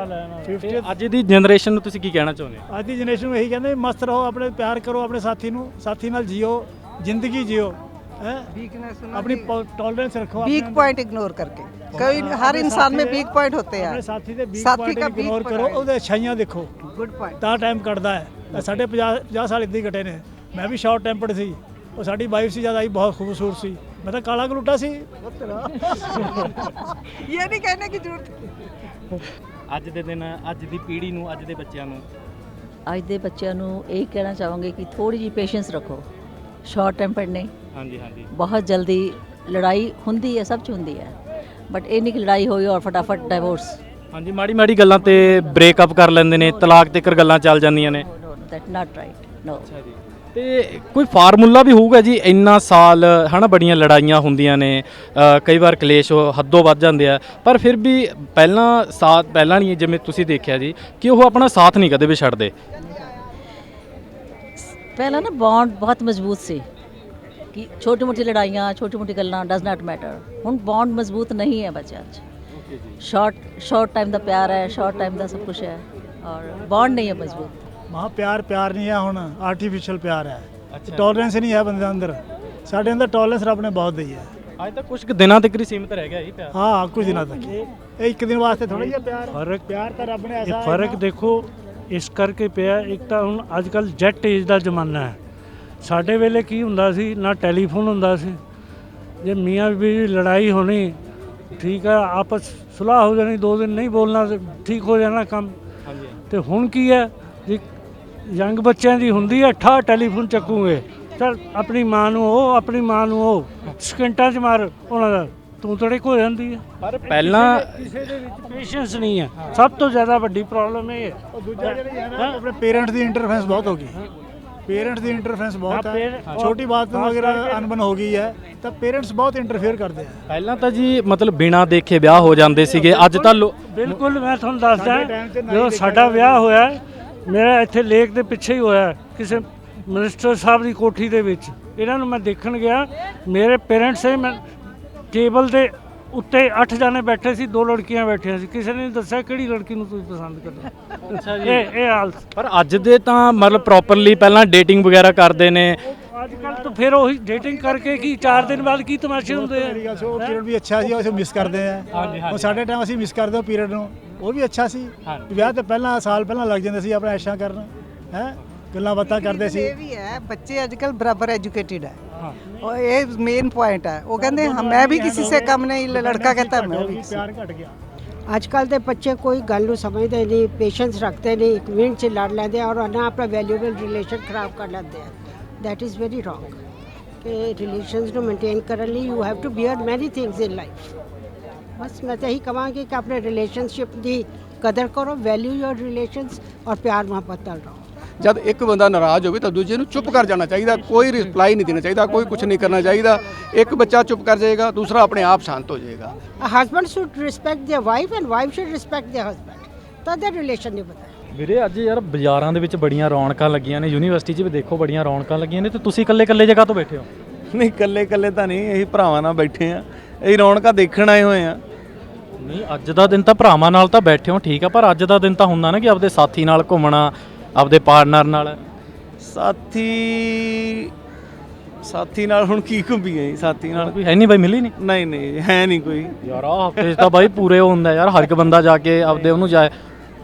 50 ਤੇ ਅੱਜ ਦੀ ਜਨਰੇਸ਼ਨ ਨੂੰ ਤੁਸੀਂ ਕੀ ਕਹਿਣਾ ਚਾਹੁੰਦੇ ਹੋ? ਅੱਜ ਦੀ ਜਨਰੇਸ਼ਨ ਨੂੰ ਇਹੀ ਕਹਿੰਦੇ ਮਸਤ ਰਹੋ ਆਪਣੇ ਪਿਆਰ ਕਰੋ ਆਪਣੇ ਸਾਥੀ ਨੂੰ। ਸਾਥੀ ਨਾਲ ਜੀਓ। ਜ਼ਿੰਦਗੀ ਜੀਓ ਹੈ अपनी टॉलरेंस रखो वीक अपने पॉइंट इग्नोर करके कोई हर इंसान में वीक पॉइंट होते ਆਪਣੇ हैं ਸਾਥੀ ਦੇ ਵੀਕ ਸਾਥੀ ਪੁਆਇੰਟ ਦਾ ਇਗਨੋਰ weak ਕਰੋ point ਉਹਦੇ ਅੱਛਾਈਆਂ ਦੇਖੋ गुड पॉइंट ਤਾਂ ਟਾਈਮ ਕੱਢਦਾ ਹੈ ਤਾਂ ਸਾਡੇ 50 50 ਸਾਲ ਇੱਦਾਂ ਹੀ ਕੱਟੇ ਨੇ ਮੈਂ ਵੀ ਸ਼ਾਰਟ ਟੈਂਪਰਡ ਸੀ ਉਹ ਸਾਡੀ ਵਾਈਫ ਸੀ ਜਿਆਦਾ ਹੀ ਬਹੁਤ ਖੂਬਸੂਰਤ ਸੀ ਮੈਂ ਤਾਂ ਕਾਲਾ ਗਲੂਟਾ ਸੀ ये नहीं कहने की जरूरत ਅੱਜ ਦੇ ਦਿਨ ਅੱਜ ਦੀ ਪੀੜ੍ਹੀ ਨੂੰ ਅੱਜ ਦੇ ਬੱਚਿਆਂ ਨੂੰ ਅੱਜ ਦੇ ਬੱਚਿਆਂ ਨੂੰ ਇਹ ਕਹਿਣਾ ਚਾਹਾਂਗੇ ਕਿ ਥੋੜੀ ਜਿਹੀ ਪੇਸ਼ੈਂਸ ਰੱਖੋ ਸ਼ਾਰਟ ਟੈਂਪਰਡ ਨਹੀਂ ਹਾਂਜੀ ਹਾਂਜੀ। ਬਹੁਤ ਜਲਦੀ ਲੜਾਈ ਹੁੰਦੀ ਹੈ ਸਭ ਚ ਹੁੰਦੀ ਹੈ। ਬਟ ਇਹ ਨਹੀਂ ਕਿ ਲੜਾਈ ਹੋਈ ਔਰ ਫਟਾਫਟ ਡਿਵੋਰਸ ਹਾਂਜੀ ਮਾੜੀ ਮਾੜੀ ਗੱਲਾਂ ਤੇ ਬ੍ਰੇਕਅਪ ਕਰ ਲੈਂਦੇ ਨੇ ਤਲਾਕ ਤੱਕ ਗੱਲਾਂ ਚੱਲ ਜਾਂਦੀਆਂ ਨੇ। ਦੈਟ ਨਾਟ ਰਾਈਟ ਨੋ ਤੇ ਕੋਈ ਫਾਰਮੂਲਾ ਵੀ ਹੋਊਗਾ ਜੀ ਇੰਨਾ ਸਾਲ ਹਨਾ ਬੜੀਆਂ ਲੜਾਈਆਂ ਹੁੰਦੀਆਂ ਨੇ ਕਈ ਵਾਰ ਕਲੇਸ਼ ਹੱਦੋਂ ਵੱਧ ਜਾਂਦੇ ਆ ਪਰ ਫਿਰ ਵੀ ਪਹਿਲਾਂ ਸਾਥ ਪਹਿਲਾਂ ਨਹੀਂ ਜਿਵੇਂ ਤੁਸੀਂ ਦੇਖਿਆ ਜੀ ਕਿ ਉਹ ਆਪਣਾ ਸਾਥ ਨਹੀਂ ਕਦੇ ਵੀ ਛੱਡਦੇ। ਪਹਿਲਾਂ ਨਾ ਬੌਂਡ ਬਹੁਤ ਮਜ਼ਬੂਤ ਸੀ ਕਿ ਛੋਟੀ ਮੋਟੀ ਲੜਾਈਆਂ ਛੋਟੀ ਮੋਟੀ ਗੱਲਾਂ ਡਸ ਨਾਟ ਮੈਟਰ ਹੁਣ ਬੌਂਡ ਮਜ਼ਬੂਤ ਨਹੀਂ ਹੈ ਬੱਚਿਆਂ 'ਚ ਸ਼ਾਰਟ ਸ਼ਾਰਟ ਟਾਈਮ ਦਾ ਪਿਆਰ ਹੈ ਸ਼ਾਰਟ ਟਾਈਮ ਦਾ ਸਭ ਕੁਝ ਹੈ ਔਰ ਬੌਂਡ ਨਹੀਂ ਹੈ ਮਜ਼ਬੂਤ। ਮਹਾ ਪਿਆਰ ਪਿਆਰ ਨਹੀਂ ਹੈ ਹੁਣ ਆਰਟੀਫੀਸ਼ੀਅਲ ਪਿਆਰ ਹੈ। ਟੋਲਰੈਂਸ ਨਹੀਂ ਹੈ ਬੰਦੇ ਦੇ ਅੰਦਰ। ਸਾਡੇ ਅੰਦਰ ਟੋਲਰੈਂਸ ਰੱਬ ਨੇ ਬਹੁਤ ਦਈ ਹੈ। ਅੱਜ ਤਾਂ ਕੁਝ ਦਿਨਾਂ ਤੱਕ ਹੀ ਸੀਮਿਤ ਰਹਿ ਗਿਆ ਜੀ ਪਿਆਰ। ਹਾਂ ਕੁਝ ਦਿਨਾਂ ਤੱਕ। ਇਹ ਇੱਕ ਦਿਨ ਵਾਸਤੇ ਥੋੜਾ ਜਿਹਾ ਪਿਆਰ। ਫ਼ਰਕ ਪਿਆਰ ਤਾਂ ਰੱਬ ਨੇ ਇਹ ਐਸਾ ਫ਼ਰਕ ਦੇਖੋ ਇਸ ਕਰਕੇ ਪਿਆ ਇੱਕ ਤਾਂ ਹੁਣ ਅੱਜ ਕੱਲ ਜੈਟ ਏਜ ਦਾ ਜ਼ਮਾਨਾ ਹੈ। ਸਾਡੇ ਵੇਲੇ ਕੀ ਹੁੰਦਾ ਸੀ ਨਾ ਟੈਲੀਫੋਨ ਹੁੰਦਾ ਸੀ। ਜੇ ਮੀਆਂ ਬੀਵੀ ਲੜਾਈ ਹੋਣੀ ਠੀਕ ਹੈ ਆਪਸ ਸੁਲਾਹ ਹੋ ਜਾਣੀ ਦੋ ਦਿਨ ਨਹੀਂ ਬੋਲਣਾ ਤੇ ਠੀਕ ਹੋ ਜਾਣਾ ਕੰਮ। ਤੇ ਹੁਣ ਕੀ ਹੈ ਜੀ ਯੰਗ ਬੱਚਿਆਂ ਦੀ ਹੁੰਦੀ ਹੈ ਠਾ ਟੈਲੀਫੋਨ ਚੱਕੂਗੇ। ਚਲ ਆਪਣੀ ਮਾਂ ਨੂੰ ਉਹ ਆਪਣੀ ਮਾਂ ਨੂੰ ਉਹ। ਸਕਿੰਟਾਂ 'ਚ ਮਾਰ ਉਹਨਾਂ ਦਾ। ਤੂੰ ਤੜਕ ਹੋ ਜਾਂਦੀ ਹੈ ਪਰ ਪਹਿਲਾਂ ਕਿਸੇ ਦੇ ਵਿੱਚ ਪੇਸ਼ੈਂਸ ਨਹੀਂ ਹੈ ਸਭ ਤੋਂ ਜ਼ਿਆਦਾ ਵੱਡੀ ਪ੍ਰੋਬਲਮ ਇਹ ਹੈ ਉਹ ਦੂਜਾ ਜਿਹੜੀ ਹੈ ਨਾ ਆਪਣੇ ਪੇਰੈਂਟਸ ਦੀ ਇੰਟਰਫੇਰੈਂਸ ਬਹੁਤ ਹੋ ਗਈ। ਪੇਰੈਂਟਸ ਦੀ ਇੰਟਰਫੇਰੈਂਸ ਬਹੁਤ ਹਾਂ, ਛੋਟੀ ਬਾਤ ਨੂੰ ਖਾਸ ਅਗਰ ਕਰਕੇ- ਅਨਬਨ ਹੋ ਗਈ ਹੈ ਤਾਂ ਪੇਰੈਂਟਸ ਬਹੁਤ ਇੰਟਰਫੇਅਰ ਕਰਦੇ ਆ। ਪਹਿਲਾਂ ਤਾਂ ਜੀ ਮਤਲਬ ਬਿਨਾਂ ਦੇਖੇ ਵਿਆਹ ਹੋ ਜਾਂਦੇ ਸੀਗੇ ਅੱਜ ਤਾਂ ਬਿਲਕੁਲ ਮੈਂ ਤੁਹਾਨੂੰ ਦੱਸਦਾ ਜਦੋਂ ਸਾਡਾ ਵਿਆਹ ਹੋਇਆ ਮੇਰਾ ਇੱਥੇ ਲੇਕ ਦੇ ਪਿੱਛੇ ਹੀ ਹੋਇਆ ਕਿਸੇ ਮਿਨਿਸਟਰ ਸਾਹਿਬ ਦੀ ਕੋਠੀ ਦੇ ਵਿੱਚ। ਇਹਨਾਂ ਨੂੰ ਮੈਂ ਦੇਖਣ ਗਿਆ ਮੇਰੇ ਪੇਰੈਂਟਸ ਨੇ ਮੈਂ ਟੇਬਲ ਦੇ ਉੱਤੇ 8 ਜਾਣੇ ਬੈਠੇ ਸੀ ਦੋ ਲੜਕੀਆਂ ਬੈਠੀਆਂ ਸੀ। ਕਿਸੇ ਨੇ ਨਹੀਂ ਦੱਸਿਆ ਕਿਹੜੀ ਲੜਕੀ ਨੂੰ ਤੁਸੀਂ ਪਸੰਦ ਕਰਦੇ ਅੱਛਾ ਇਹ ਇਹ ਹਾਲ ਸੀ। ਪਰ ਅੱਜ ਦੇ ਤਾਂ ਮਤਲਬ ਪ੍ਰੋਪਰਲੀ ਪਹਿਲਾਂ ਡੇਟਿੰਗ ਵਗੈਰਾ ਕਰਦੇ ਨੇ। ਅੱਜ ਕੱਲ ਤਾਂ ਫਿਰ ਉਹੀ ਡੇਟਿੰਗ ਕਰਕੇ ਕੀ 4 ਦਿਨ ਬਾਅਦ ਕੀ ਤਮਾਸ਼ੇ ਹੁੰਦੇ ਆ? ਮੇਰੀ ਗੱਲ ਉਹ ਪੀਰੀਅਡ ਵੀ ਅੱਛਾ ਸੀ ਉਹ ਮਿਸ ਕਰਦੇ ਆ। ਹਾਂਜੀ, ਹਾਂਜੀ। ਉਹ ਸਾਡੇ ਟਾਈਮ ਅਸੀਂ ਮਿਸ ਕਰਦੇ ਉਹ ਪੀਰੀਅਡ ਨੂੰ। ਉਹ ਵੀ ਅੱਛਾ ਸੀ। ਹਾਂਜੀ। ਵਿਆਹ ਤੋਂ ਪਹਿਲਾਂ ਸਾਲ ਪਹਿਲਾਂ ਲੱਗ ਜਾਂਦੇ ਸੀ ਆਪਣਾ ਐਸ਼ਾਂ ਕਰਨ। ਹੈ? ਗੱਲਾਂ ਬਾਤਾਂ ਕਰਦੇ ਸੀ। ਇਹ ਵੀ ਹੈ ਬੱਚੇ ਅੱਜਕੱਲ ਬਰਾਬਰ ਐਜੂਕੇਟਿਡ ਹੈ। ਹਾਂ। और ये मेन पॉइंट है वो कहते हैं मैं भी किसी से कम नहीं लड़का कहता है मैं भी किसी- ਪਿਆਰ ਘਟ ਗਿਆ। ਅੱਜ ਕੱਲ ਦੇ ਬੱਚੇ ਕੋਈ ਗੱਲ ਨੂੰ ਸਮਝਦੇ ਨਹੀਂ ਪੇਸ਼ੈਂਸ ਰੱਖਦੇ ਨਹੀਂ ਇੱਕ ਮਿੰਟ 'ਚ ਲੜ ਲੈਂਦੇ ਆ ਔਰ ਨਾ ਆਪਣਾ ਵੈਲਿਊਏਬਲ ਰਿਲੇਸ਼ਨ ਖਰਾਬ ਕਰ ਲੈਂਦੇ ਆ। ਥੈਟ ਇਜ਼ ਵੈਰੀ ਰੋਂਗ ਕਿ ਰਿਲੇਸ਼ਨਸ ਨੂੰ ਮੇਨਟੇਨ ਕਰਨ ਲਈ you have to bear many things in life ਬਸ ਮੈਂ ਤਾਂ ਇਹੀ ਕਹਾਂਗੀ ਕਿ ਆਪਣੇ ਰਿਲੇਸ਼ਨਸ਼ਿਪ ਦੀ ਕਦਰ ਕਰੋ ਵੈਲਿਊ ਯੋਰ ਰਿਲੇਸ਼ਨਸ ਔਰ ਪਿਆਰ ਮੁਹੱਬਤ ਨਾਲ ਰਹੋ। ਜਦ ਇੱਕ ਬੰਦਾ ਨਾਰਾਜ਼ ਹੋਵੇ ਤਾਂ ਦੂਜੇ ਨੂੰ ਚੁੱਪ ਕਰ ਜਾਣਾ ਚਾਹੀਦਾ ਕੋਈ ਰਿਪਲਾਈ ਨਹੀਂ ਦੇਣਾ ਚਾਹੀਦਾ ਕੋਈ ਕੁਝ ਨਹੀਂ ਕਰਨਾ ਚਾਹੀਦਾ। ਇੱਕ ਬੱਚਾ ਚੁੱਪ ਕਰ ਜਾਏਗਾ ਦੂਸਰਾ ਆਪਣੇ ਆਪ ਸ਼ਾਂਤ ਹੋ ਜਾਏਗਾ। Husband should respect their wife and wife should respect their husband. ਤਾਂ ਦਾ ਰਿਲੇਸ਼ਨ ਨਹੀਂ ਪਤਾ। ਵੀਰੇ ਅੱਜ ਯਾਰ ਬਾਜ਼ਾਰਾਂ ਦੇ ਵਿੱਚ ਬੜੀਆਂ ਰੌਣਕਾਂ ਲੱਗੀਆਂ ਨੇ ਯੂਨੀਵਰਸਿਟੀ 'ਚ ਵੀ ਦੇਖੋ ਬੜੀਆਂ ਰੌਣਕਾਂ ਲੱਗੀਆਂ ਨੇ ਤੇ ਤੁਸੀਂ ਇਕੱਲੇ ਇਕੱਲੇ ਜਗ੍ਹਾ ਤੋਂ ਬੈਠੇ ਹੋ? ਨਹੀਂ ਇਕੱਲੇ ਇਕੱਲੇ ਤਾਂ ਨਹੀਂ ਅਸੀਂ ਭਰਾਵਾਂ ਨਾਲ ਬੈਠੇ ਆ। ਅਸੀਂ ਰੌਣਕਾਂ ਦੇਖਣ ਆਏ ਹੋਏ ਆ। ਨਹੀਂ ਅੱਜ ਦਾ ਦਿਨ ਤਾਂ ਭਰਾਵਾਂ ਨਾਲ ਤਾਂ ਬੈਠੇ ਹੋ ਠੀਕ ਆ ਪਰ ਅੱਜ ਦਾ ਦਿਨ ਤਾਂ ਹੁੰਦਾ ਨਾ ਕਿ ਆਪਦੇ ਸਾਥੀ ਨਾਲ ਘੁੰਮਣਾ ਆਪਦੇ ਪਾਰਟਨਰ ਨਾਲ? ਸਾਥੀ ਸਾਥੀ ਨਾਲ ਹੁਣ ਕੀ ਘੁੰਮੀਏ ਜੀ ਸਾਥੀ ਨਾਲ। ਕੋਈ ਹੈ ਨਹੀਂ ਬਾਈ ਮਿਲੀ ਨਹੀਂ? ਨਹੀਂ ਨਹੀਂ ਹੈ ਨਹੀਂ ਕੋਈ। ਯਾਰ ਆ ਹਫ਼ਤੇ ਤਾਂ ਬਾਈ ਪੂਰੇ ਹੁੰਦਾ ਯਾਰ ਹਰ ਇੱਕ ਬੰਦਾ ਜਾ ਕੇ ਆਪਦੇ ਉਹਨੂੰ ਜਾਏ।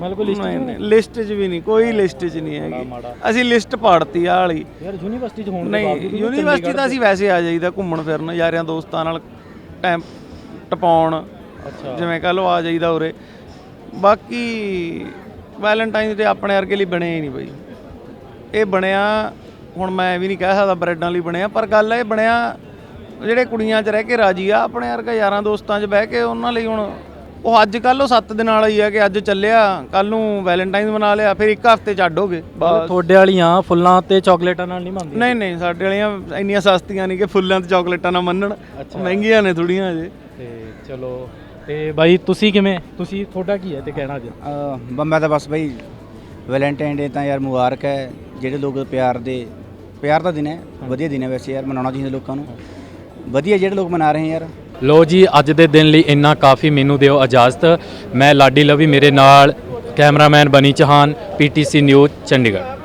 ਮਤਲਬ ਕੋਈ ਲਿਸਟ ਨਹੀਂ ਨਹੀਂ ਲਿਸਟ 'ਚ ਵੀ ਨਹੀਂ ਕੋਈ ਲਿਸਟ 'ਚ ਨਹੀਂ ਹੈਗੀ। ਅਸੀਂ ਲਿਸਟ ਪਾੜਤੀ ਆ ਵਾਲੀ। ਯਾਰ ਯੂਨੀਵਰਸਿਟੀ 'ਚ ਹੋਣ ਦੇ ਨਹੀਂ ਬਾਵਜੂਦ ਯੂਨੀਵਰਸਿਟੀ ਤਾਂ ਅਸੀਂ ਵੈਸੇ ਆ ਜਾਈਦਾ ਘੁੰਮਣ ਫਿਰਨ ਯਾਰਿਆਂ ਦੋਸਤਾਂ ਨਾਲ ਟਾਈਮ ਟਪਾਉਣ ਅੱਛਾ। ਜਿਵੇਂ ਕਹ ਲਓ ਆ ਜਾਈਦਾ ਉਰੇ। ਬਾਕੀ ਵੈਲੈਂਟਾਈਨ ਤੇ ਆਪਣੇ ਵਰਗੇ ਲਈ ਬਣਿਆ ਹੀ ਨਹੀਂ ਬਈ। ਇਹ ਬਣਿਆ ਹੁਣ ਮੈਂ ਵੀ ਨਹੀਂ ਕਹਿ ਸਕਦਾ ਬ੍ਰੈਡਾਂ ਲਈ ਬਣਿਆ ਪਰ ਗੱਲ ਇਹ ਬਣਿਆ ਜਿਹੜੇ ਕੁੜੀਆਂ 'ਚ ਰਹਿ ਕੇ ਰਾਜੀ ਆ ਆਪਣੇ ਵਰਗਾ ਯਾਰਾਂ ਦੋਸਤਾਂ 'ਚ ਬਹਿ ਕੇ ਉਹਨਾਂ ਲਈ ਹੁਣ ਉਹ ਅੱਜ ਕੱਲ ਉਹ 7 ਦਿਨ ਵਾਲਾ ਹੀ ਆ ਕਿ ਅੱਜ ਚੱਲਿਆ ਕੱਲ ਨੂੰ ਵੈਲੈਂਟਾਈਨ ਮਨਾ ਲਿਆ ਫਿਰ ਇੱਕ ਹਫ਼ਤੇ ਬਸ। ਤੁਹਾਡੇ ਵਾਲੀਆਂ ਫੁੱਲਾਂ ਤੇ ਚਾਕਲੇਟਾਂ ਨਾਲ ਨਹੀਂ ਮੰਨਦੀਆਂ? ਨਹੀਂ ਨਹੀਂ ਸਾਡੇ ਵਾਲੀਆਂ ਇੰਨੀਆਂ ਸਸਤੀਆਂ ਨਹੀਂ ਕਿ ਫੁੱਲਾਂ ਤੇ ਚਾਕਲੇਟਾਂ ਨਾ ਮੰਨਣ। ਮਹਿੰਗੀਆਂ ਨੇ ਥੋੜੀਆਂ ਅਜੇ ਤੇ ਚਲੋ ਤੇ ਬਾਈ ਤੁਸੀਂ ਕਿਵੇਂ? ਤੁਸੀਂ ਤੁਹਾਡਾ ਕੀ ਹੈ ਤੇ ਕਹਿਣਾ ਅੱਜ? ਬ- ਮੈਂ ਤਾਂ ਬਸ ਬਈ ਵੈਲੈਂਟਾਈਨ ਡੇ ਤਾਂ ਯਾਰ ਮੁਬਾਰਕ ਹੈ ਜਿਹੜੇ ਲੋਕ ਪਿਆਰ ਦੇ ਪਿਆਰ ਦਾ ਦਿਨ ਹੈ। ਵਧੀਆ ਦਿਨ ਹੈ ਵੈਸੇ ਯਾਰ ਮਨਾਉਣਾ ਚਾਹੀਦਾ ਲੋਕਾਂ ਨੂੰ। ਵਧੀਆ ਜਿਹੜੇ ਲੋਕ ਮਨਾ ਰਹੇ ਯਾਰ। ਲੋ ਜੀ ਅੱਜ ਦੇ ਦਿਨ ਲਈ ਇੰਨਾ ਕਾਫੀ ਮੈਨੂੰ ਦਿਓ ਇਜਾਜ਼ਤ। ਮੈਂ ਲਾਡੀ ਲਵੀ ਮੇਰੇ ਨਾਲ ਕੈਮਰਾਮੈਨ ਬਨੀ ਚੌਹਾਨ ਪੀਟੀਸੀ ਨਿਊਜ਼ ਚੰਡੀਗੜ੍ਹ।